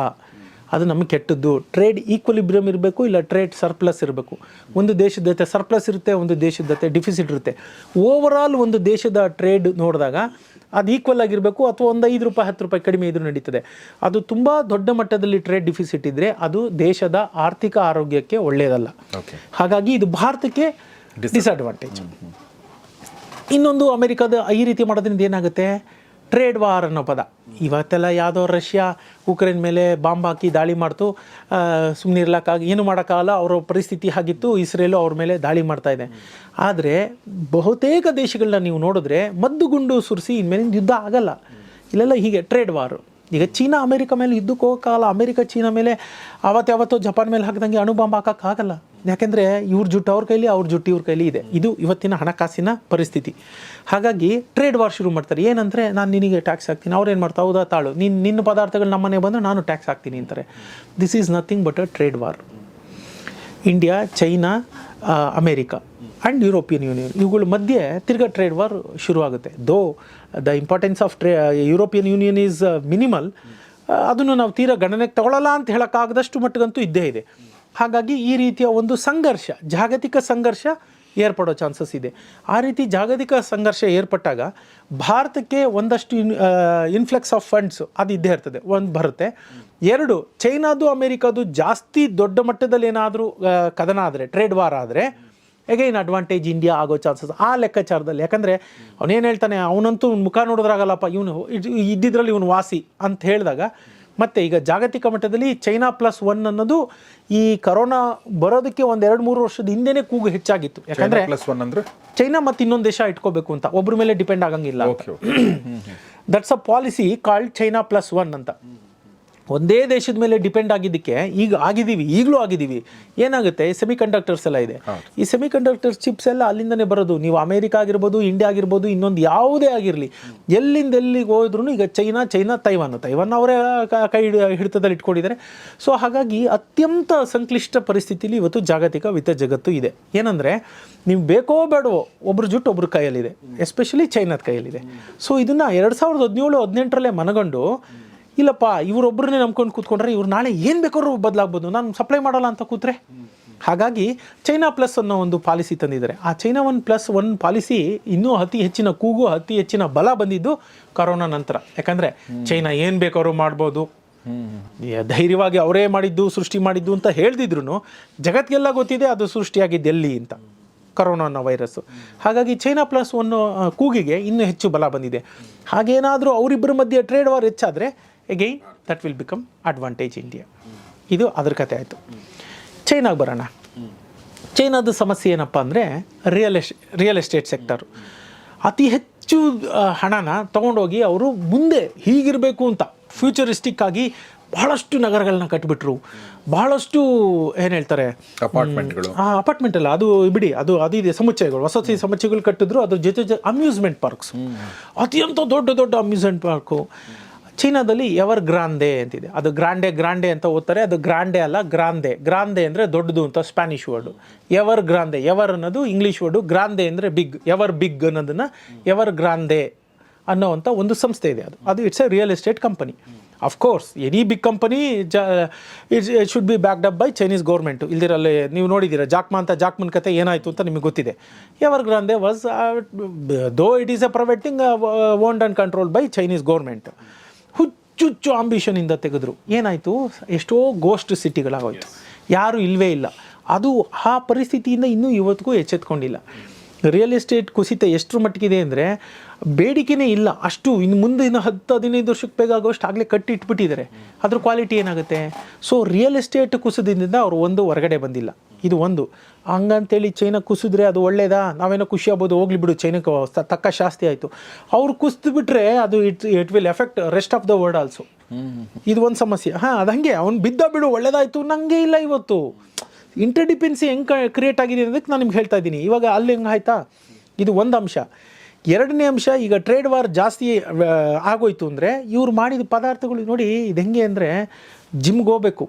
ಅದು ನಮಗೆ ಕೆಟ್ಟದ್ದು. ಟ್ರೇಡ್ ಈಕ್ವಲಿಬ್ರಿಯಮ್ ಇರಬೇಕು ಇಲ್ಲ ಟ್ರೇಡ್ ಸರ್ಪ್ಲಸ್ ಇರಬೇಕು. ಒಂದು ದೇಶದ ಜೊತೆ ಸರ್ಪ್ಲಸ್ ಇರುತ್ತೆ ಒಂದು ದೇಶದ ಜೊತೆ ಡಿಫಿಸಿಟ್ ಇರುತ್ತೆ. ಓವರಾಲ್ ಒಂದು ದೇಶದ ಟ್ರೇಡ್ ನೋಡಿದಾಗ ಅದು ಈಕ್ವಲ್ ಆಗಿರಬೇಕು ಅಥವಾ ಒಂದು ಐದು ರೂಪಾಯಿ ಹತ್ತು ರೂಪಾಯಿ ಕಡಿಮೆ ಇದ್ರೂ ನಡೀತದೆ. ಅದು ತುಂಬ ದೊಡ್ಡ ಮಟ್ಟದಲ್ಲಿ ಟ್ರೇಡ್ ಡಿಫಿಸಿಟ್ ಇದ್ದರೆ ಅದು ದೇಶದ ಆರ್ಥಿಕ ಆರೋಗ್ಯಕ್ಕೆ ಒಳ್ಳೆಯದಲ್ಲ. ಹಾಗಾಗಿ ಇದು ಭಾರತಕ್ಕೆ ಡಿಸ್ಅಡ್ವಾಂಟೇಜ್ ಇನ್ನೊಂದು ಅಮೆರಿಕದ ಈ ರೀತಿ ಮಾಡೋದ್ರಿಂದ ಏನಾಗುತ್ತೆ? ಟ್ರೇಡ್ ವಾರ್ ಅನ್ನೋ ಪದ. ಇವತ್ತೆಲ್ಲ ಯಾವುದೋ ರಷ್ಯಾ, ಉಕ್ರೇನ್ ಮೇಲೆ ಬಾಂಬ್ ಹಾಕಿ ದಾಳಿ ಮಾಡ್ತು. ಸುಮ್ಮನೆ ಇರ್ಲಕ್ಕಾಗ ಏನು ಮಾಡೋಕ್ಕಾಗಲ್ಲ, ಅವರ ಪರಿಸ್ಥಿತಿ ಹಾಗಿತ್ತು, ಇಸ್ರೇಲು ಅವ್ರ ಮೇಲೆ ದಾಳಿ ಮಾಡ್ತಾ ಇದೆ. ಆದರೆ ಬಹುತೇಕ ದೇಶಗಳನ್ನ ನೀವು ನೋಡಿದ್ರೆ ಮದ್ದುಗುಂಡು ಸುರಿಸಿ ಇನ್ಮೇಲಿಂದ ಯುದ್ಧ ಆಗಲ್ಲ. ಇಲ್ಲೆಲ್ಲ ಹೀಗೆ ಟ್ರೇಡ್ ವಾರು. ಈಗ ಚೀನಾ ಅಮೆರಿಕ ಮೇಲೆ ಯುದ್ಧಕ್ಕೆ ಕಾಲ, ಅಮೆರಿಕ, ಚೀನಾ ಮೇಲೆ ಆವತ್ತು ಜಪಾನ್ ಮೇಲೆ ಹಾಕಿದಂಗೆ ಅಣು ಬಾಂಬ್ ಹಾಕೋಕ್ಕಾಗಲ್ಲ ಯಾಕೆಂದರೆ ಇವ್ರ ಜುಟ್ಟು ಅವ್ರ ಕೈಲಿ, ಅವ್ರ ಜುಟ್ಟು ಇವ್ರ ಕೈಲಿ ಇದೆ. ಇದು ಇವತ್ತಿನ ಹಣಕಾಸಿನ ಪರಿಸ್ಥಿತಿ. ಹಾಗಾಗಿ ಟ್ರೇಡ್ ವಾರ್ ಶುರು ಮಾಡ್ತಾರೆ. ಏನಂದರೆ ನಾನು ನಿನಗೆ ಟ್ಯಾಕ್ಸ್ ಹಾಕ್ತೀನಿ. ಅವ್ರೇನು ಮಾಡ್ತಾ ಹೌದಾ, ತಾಳು. ನಿನ್ನ ನಿನ್ನ ಪದಾರ್ಥಗಳು ನಮ್ಮನೆ ಬಂದರೆ ನಾನು ಟ್ಯಾಕ್ಸ್ ಹಾಕ್ತೀನಿ ಅಂತಾರೆ. This is nothing but a trade war India China America and European union ಇವುಗಳ ಮಧ್ಯೆ ತಿರ್ಗಾ ಟ್ರೇಡ್ ವಾರ್ ಶುರುವಾಗುತ್ತೆ. Though the importance of trade European union is minimal ಅದನ್ನು ನಾವು ತೀರಾ ಗಣನೆಗೆ ತಗೊಳ್ಳಲ್ಲ ಅಂತ ಹೇಳೋಕ್ಕಾಗದಷ್ಟು ಮಟ್ಟಿಗಂತೂ ಇದ್ದೇ ಇದೆ. ಹಾಗಾಗಿ ಈ ರೀತಿಯ ಒಂದು ಸಂಘರ್ಷ, ಜಾಗತಿಕ ಸಂಘರ್ಷ ಏರ್ಪಡೋ ಚಾನ್ಸಸ್ ಇದೆ. ಆ ರೀತಿ ಜಾಗತಿಕ ಸಂಘರ್ಷ ಏರ್ಪಟ್ಟಾಗ ಭಾರತಕ್ಕೆ ಒಂದಷ್ಟು ಇನ್ ಇನ್ಫ್ಲೆಕ್ಸ್ ಆಫ್ ಫಂಡ್ಸು ಅದು ಇದ್ದೇ ಇರ್ತದೆ. ಒಂದು ಬರುತ್ತೆ. ಎರಡು, ಚೈನಾದು ಅಮೇರಿಕಾದು ಜಾಸ್ತಿ ದೊಡ್ಡ ಮಟ್ಟದಲ್ಲಿ ಏನಾದರೂ ಕದನ ಆದರೆ ಟ್ರೇಡ್ ವಾರ್ ಆದರೆ ಎಗೈನ್ ಅಡ್ವಾಂಟೇಜ್ ಇಂಡಿಯಾ ಆಗೋ ಚಾನ್ಸಸ್ ಆ ಲೆಕ್ಕಾಚಾರದಲ್ಲಿ. ಯಾಕಂದರೆ ಅವನೇನು ಹೇಳ್ತಾನೆ ಅವನಂತೂ ಮುಖ ನೋಡಿದ್ರಾಗಲ್ಲಪ್ಪ ಇವನು ಇದ್ದಿದ್ರಲ್ಲಿ ಇವನು ವಾಸಿ ಅಂತ ಹೇಳಿದಾಗ ಮತ್ತು ಈಗ ಜಾಗತಿಕ ಮಟ್ಟದಲ್ಲಿ ಚೈನಾ ಪ್ಲಸ್ ಒನ್ ಅನ್ನೋದು ಈ ಕರೋನಾ ಬರೋದಕ್ಕೆ ಒಂದು ಎರಡು ಮೂರು ವರ್ಷದ ಹಿಂದೆನೇ ಕೂಗು ಹೆಚ್ಚಾಗಿತ್ತು. ಯಾಕಂದರೆ ಪ್ಲಸ್ ಒನ್ ಅಂದ್ರೆ? ಚೈನಾ ಮತ್ತು ಇನ್ನೊಂದು ದೇಶ ಇಟ್ಕೋಬೇಕು ಅಂತ ಒಬ್ಬರ ಮೇಲೆ ಡಿಪೆಂಡ್ ಆಗಂಗಿಲ್ಲ. That's a policy called China plus one ಅಂತ. ಒಂದೇ ದೇಶದ ಮೇಲೆ ಡಿಪೆಂಡ್ ಆಗಿದ್ದಕ್ಕೆ ಈಗ ಆಗಿದ್ದೀವಿ ಈಗಲೂ ಆಗಿದ್ದೀವಿ. ಏನಾಗುತ್ತೆ? ಸೆಮಿ ಕಂಡಕ್ಟರ್ಸ್ ಎಲ್ಲ ಇದೆ. ಈ ಸೆಮಿ ಕಂಡಕ್ಟರ್ಸ್ ಚಿಪ್ಸ್ ಎಲ್ಲ ಅಲ್ಲಿಂದನೇ ಬರೋದು. ನೀವು ಅಮೇರಿಕ ಆಗಿರ್ಬೋದು ಇಂಡಿಯಾ ಆಗಿರ್ಬೋದು ಇನ್ನೊಂದು ಯಾವುದೇ ಆಗಿರಲಿ. ಎಲ್ಲಿಂದ ಎಲ್ಲಿಗೆ ಹೋದ್ರೂ ಈಗ ಚೈನಾ ಚೈನಾ ತೈವಾನ್. ತೈವಾನ್ ಅವರೇ ಕ- ಕೈ ಹಿಡಿ- ಹಿಡಿತದಲ್ಲಿ ಇಟ್ಕೊಂಡಿದ್ದಾರೆ. ಸೊ ಹಾಗಾಗಿ ಅತ್ಯಂತ ಸಂಕ್ಲಿಷ್ಟ ಪರಿಸ್ಥಿತಿಲಿ ಇವತ್ತು ಜಾಗತಿಕ ವಿತ್ತ ಜಗತ್ತು ಇದೆ. ಏನಂದರೆ ನೀವು ಬೇಕೋ ಬೇಡವೋ ಒಬ್ರು ಜುಟ್ಟು ಒಬ್ರ ಕೈಯಲ್ಲಿದೆ. ಎಸ್ಪೆಷಲಿ ಚೈನಾದ ಕೈಯಲ್ಲಿದೆ. ಸೊ ಇದನ್ನು ಎರಡು ಸಾವಿರದ ಹದಿನೇಳು ಹದಿನೆಂಟರಲ್ಲೇ ಮನಗಂಡು ಇಲ್ಲಪ್ಪ ಇವರೊಬ್ಬರನ್ನೇ ನಂಬ್ಕೊಂಡು ಕೂತ್ಕೊಂಡ್ರೆ ಇವ್ರು ನಾಳೆ ಏನು ಬೇಕಾದ್ರೂ ಬದಲಾಗ್ಬೋದು, ನಾನು ಸಪ್ಲೈ ಮಾಡೋಲ್ಲ ಅಂತ ಕೂತ್ರೆ? ಹಾಗಾಗಿ ಚೈನಾ ಪ್ಲಸ್ ಅನ್ನೋ ಒಂದು ಪಾಲಿಸಿ ತಂದಿದ್ದಾರೆ. ಆ China one plus one policy ಇನ್ನೂ ಅತಿ ಹೆಚ್ಚಿನ ಕೂಗು, ಅತಿ ಹೆಚ್ಚಿನ ಬಲ ಬಂದಿದ್ದು ಕರೋನಾ ನಂತರ. ಯಾಕಂದರೆ ಚೈನಾ ಏನು ಬೇಕಾದ್ರೂ ಮಾಡ್ಬೋದು. ಧೈರ್ಯವಾಗಿ ಅವರೇ ಮಾಡಿದ್ದು, ಸೃಷ್ಟಿ ಮಾಡಿದ್ದು ಅಂತ ಹೇಳ್ದಿದ್ರು ಜಗತ್ತಿಗೆಲ್ಲ ಗೊತ್ತಿದೆ ಅದು ಸೃಷ್ಟಿಯಾಗಿದ್ದು ಎಲ್ಲಿ ಅಂತ, ಕರೋನಾ ಅನ್ನೋ ವೈರಸ್ಸು ಹಾಗಾಗಿ ಚೈನಾ ಪ್ಲಸ್ ಒನ್ ಕೂಗಿಗೆ ಇನ್ನೂ ಹೆಚ್ಚು ಬಲ ಬಂದಿದೆ. ಹಾಗೇನಾದರೂ ಅವರಿಬ್ಬರ ಮಧ್ಯೆ ಟ್ರೇಡ್ ವಾರ್ ಹೆಚ್ಚಾದರೆ again that will become advantage India ಇದು ಅದ್ರ ಕತೆ ಆಯಿತು. ಚೈನಾಗೆ ಬರೋಣ. ಚೈನಾದ ಸಮಸ್ಯೆ ಏನಪ್ಪ ಅಂದರೆ ರಿಯಲ್ ಎಸ್ ರಿಯಲ್ ಎಸ್ಟೇಟ್ ಸೆಕ್ಟರು ಅತಿ ಹೆಚ್ಚು ಹಣನ ತೊಗೊಂಡೋಗಿ ಅವರು ಮುಂದೆ ಹೀಗಿರಬೇಕು ಅಂತ ಫ್ಯೂಚರಿಸ್ಟಿಕ್ ಆಗಿ ಬಹಳಷ್ಟು ನಗರಗಳನ್ನ ಕಟ್ಬಿಟ್ರು. ಬಹಳಷ್ಟು ಏನು ಹೇಳ್ತಾರೆ? ಅಪಾರ್ಟ್ಮೆಂಟ್ಗಳು ಅಪಾರ್ಟ್ಮೆಂಟ್ ಅಲ್ಲ ಅದು ಬಿಡಿ ಅದು ಅದು ಇದೆ ಸಮುಚ್ಚಯಗಳು. ವಸತಿ ಸಮುಚ್ಚಯಗಳು ಕಟ್ಟಿದ್ರು ಅದ್ರ ಜೊತೆ ಜೊತೆ ಅಮ್ಯೂಸ್ಮೆಂಟ್ ಪಾರ್ಕ್ಸ್ ಅತ್ಯಂತ ದೊಡ್ಡ ದೊಡ್ಡ ಅಮ್ಯೂಸ್ಮೆಂಟ್ ಪಾರ್ಕು ಚೀನಾದಲ್ಲಿ ಎವರ್ ಗ್ರಾಂದೆ ಅಂತಿದೆ. ಅದು ಗ್ರಾಂಡೆ ಗ್ರಾಂಡೆ ಅಂತ ಓದ್ತಾರೆ, ಅದು ಗ್ರಾಂಡೆ ಅಲ್ಲ, ಗ್ರಾಂದೆ. ಗ್ರಾಂದೆ ಅಂದರೆ ದೊಡ್ಡದು ಅಂತ Spanish word. Ever grande ever ಅನ್ನೋದು ಇಂಗ್ಲೀಷ್ ವರ್ಡು, ಗ್ರಾಂದೆ ಅಂದರೆ ಬಿಗ್, ಎವರ್ ಬಿಗ್ ಅನ್ನೋದನ್ನು ಎವರ್ ಗ್ರಾಂದೆ ಅನ್ನೋವಂಥ ಒಂದು ಸಂಸ್ಥೆ ಇದೆ ಅದು. ಅದು it's a real estate company of course any big company ಜ it's it should be backed up by Chinese government ಇಲ್ದಿರಲ್ಲಿ ನೀವು ನೋಡಿದ್ದೀರಾ, ಜಾಕ್ಮಾ ಅಂತ ಜಾಕ್ಮನ್ ಕತೆ ಏನಾಯಿತು ಅಂತ ನಿಮಗೆ ಗೊತ್ತಿದೆ. Ever grande was though it is a private thing owned and control by Chinese government ಹುಚ್ಚುಚ್ಚು ಆಂಬಿಷನಿಂದ ತೆಗೆದ್ರು. ಏನಾಯಿತು? ಎಷ್ಟೋ ಗೋಸ್ಟ್ ಸಿಟಿಗಳಾಗೋಯ್ತು ಯಾರು ಇಲ್ಲವೇ ಇಲ್ಲ. ಅದು ಆ ಪರಿಸ್ಥಿತಿಯಿಂದ ಇನ್ನೂ ಇವತ್ತಿಗೂ ಎಚ್ಚೆತ್ಕೊಂಡಿಲ್ಲ. ರಿಯಲ್ ಎಸ್ಟೇಟ್ ಕುಸಿತ ಎಷ್ಟರ ಮಟ್ಟಿಗಿದೆ ಅಂದರೆ ಬೇಡಿಕೆನೇ ಇಲ್ಲ. ಅಷ್ಟು ಇನ್ನು ಮುಂದಿನ ಹತ್ತು ಹದಿನೈದು ವರ್ಷಕ್ಕೆ ಬೇಗ ಬೇಕಾಗುವಷ್ಟು ಆಗಲೇ ಕಟ್ಟಿ ಇಟ್ಬಿಟ್ಟಿದ್ದಾರೆ. ಅದ್ರ ಕ್ವಾಲಿಟಿ ಏನಾಗುತ್ತೆ? ಸೊ ರಿಯಲ್ ಎಸ್ಟೇಟ್ ಕುಸಿದಿಂದ ಅವರು ಒಂದು ಹೊರಗಡೆ ಬಂದಿಲ್ಲ. ಇದು ಒಂದು. ಹಂಗಂತೇಳಿ ಚೈನಾ ಕುಸಿದ್ರೆ ಅದು ಒಳ್ಳೇದಾ? ನಾವೇನೋ ಖುಷಿ ಆಗ್ಬೋದು ಹೋಗ್ಲಿ ಬಿಡು ಚೈನಾಕ್ಕೆ ತಕ್ಕ ಶಾಸ್ತಿ ಆಯಿತು. ಅವ್ರು ಕುಸಿದು ಬಿಟ್ರೆ ಅದು it it will effect rest of the world also ಇದು ಒಂದು ಸಮಸ್ಯೆ. ಹಾಂ ಅದು ಹಂಗೆ. ಅವ್ನು ಬಿದ್ದ ಬಿಡು ಒಳ್ಳೇದಾಯಿತು ನನಗೆ ಇಲ್ಲ ಇವತ್ತು. ಇಂಟರ್ಡಿಪೆನ್ಸಿ ಹೆಂಗೆ ಕ್ರಿಯೇಟ್ ಆಗಿದೆ ಅನ್ನೋದಕ್ಕೆ ನಾನು ನಿಮ್ಗೆ ಹೇಳ್ತಾ ಇದ್ದೀನಿ. ಇವಾಗ ಅಲ್ಲಿ ಹೆಂಗೆ ಆಯ್ತಾ? ಇದು ಒಂದು ಅಂಶ. ಎರಡನೇ ಅಂಶ, ಈಗ ಟ್ರೇಡ್ ವಾರ್ ಜಾಸ್ತಿ ಆಗೋಯ್ತು ಅಂದರೆ ಇವ್ರು ಮಾಡಿದ ಪದಾರ್ಥಗಳು ನೋಡಿ ಇದು ಹೆಂಗೆ ಅಂದರೆ ಜಿಮ್ಗೆ ಹೋಗ್ಬೇಕು.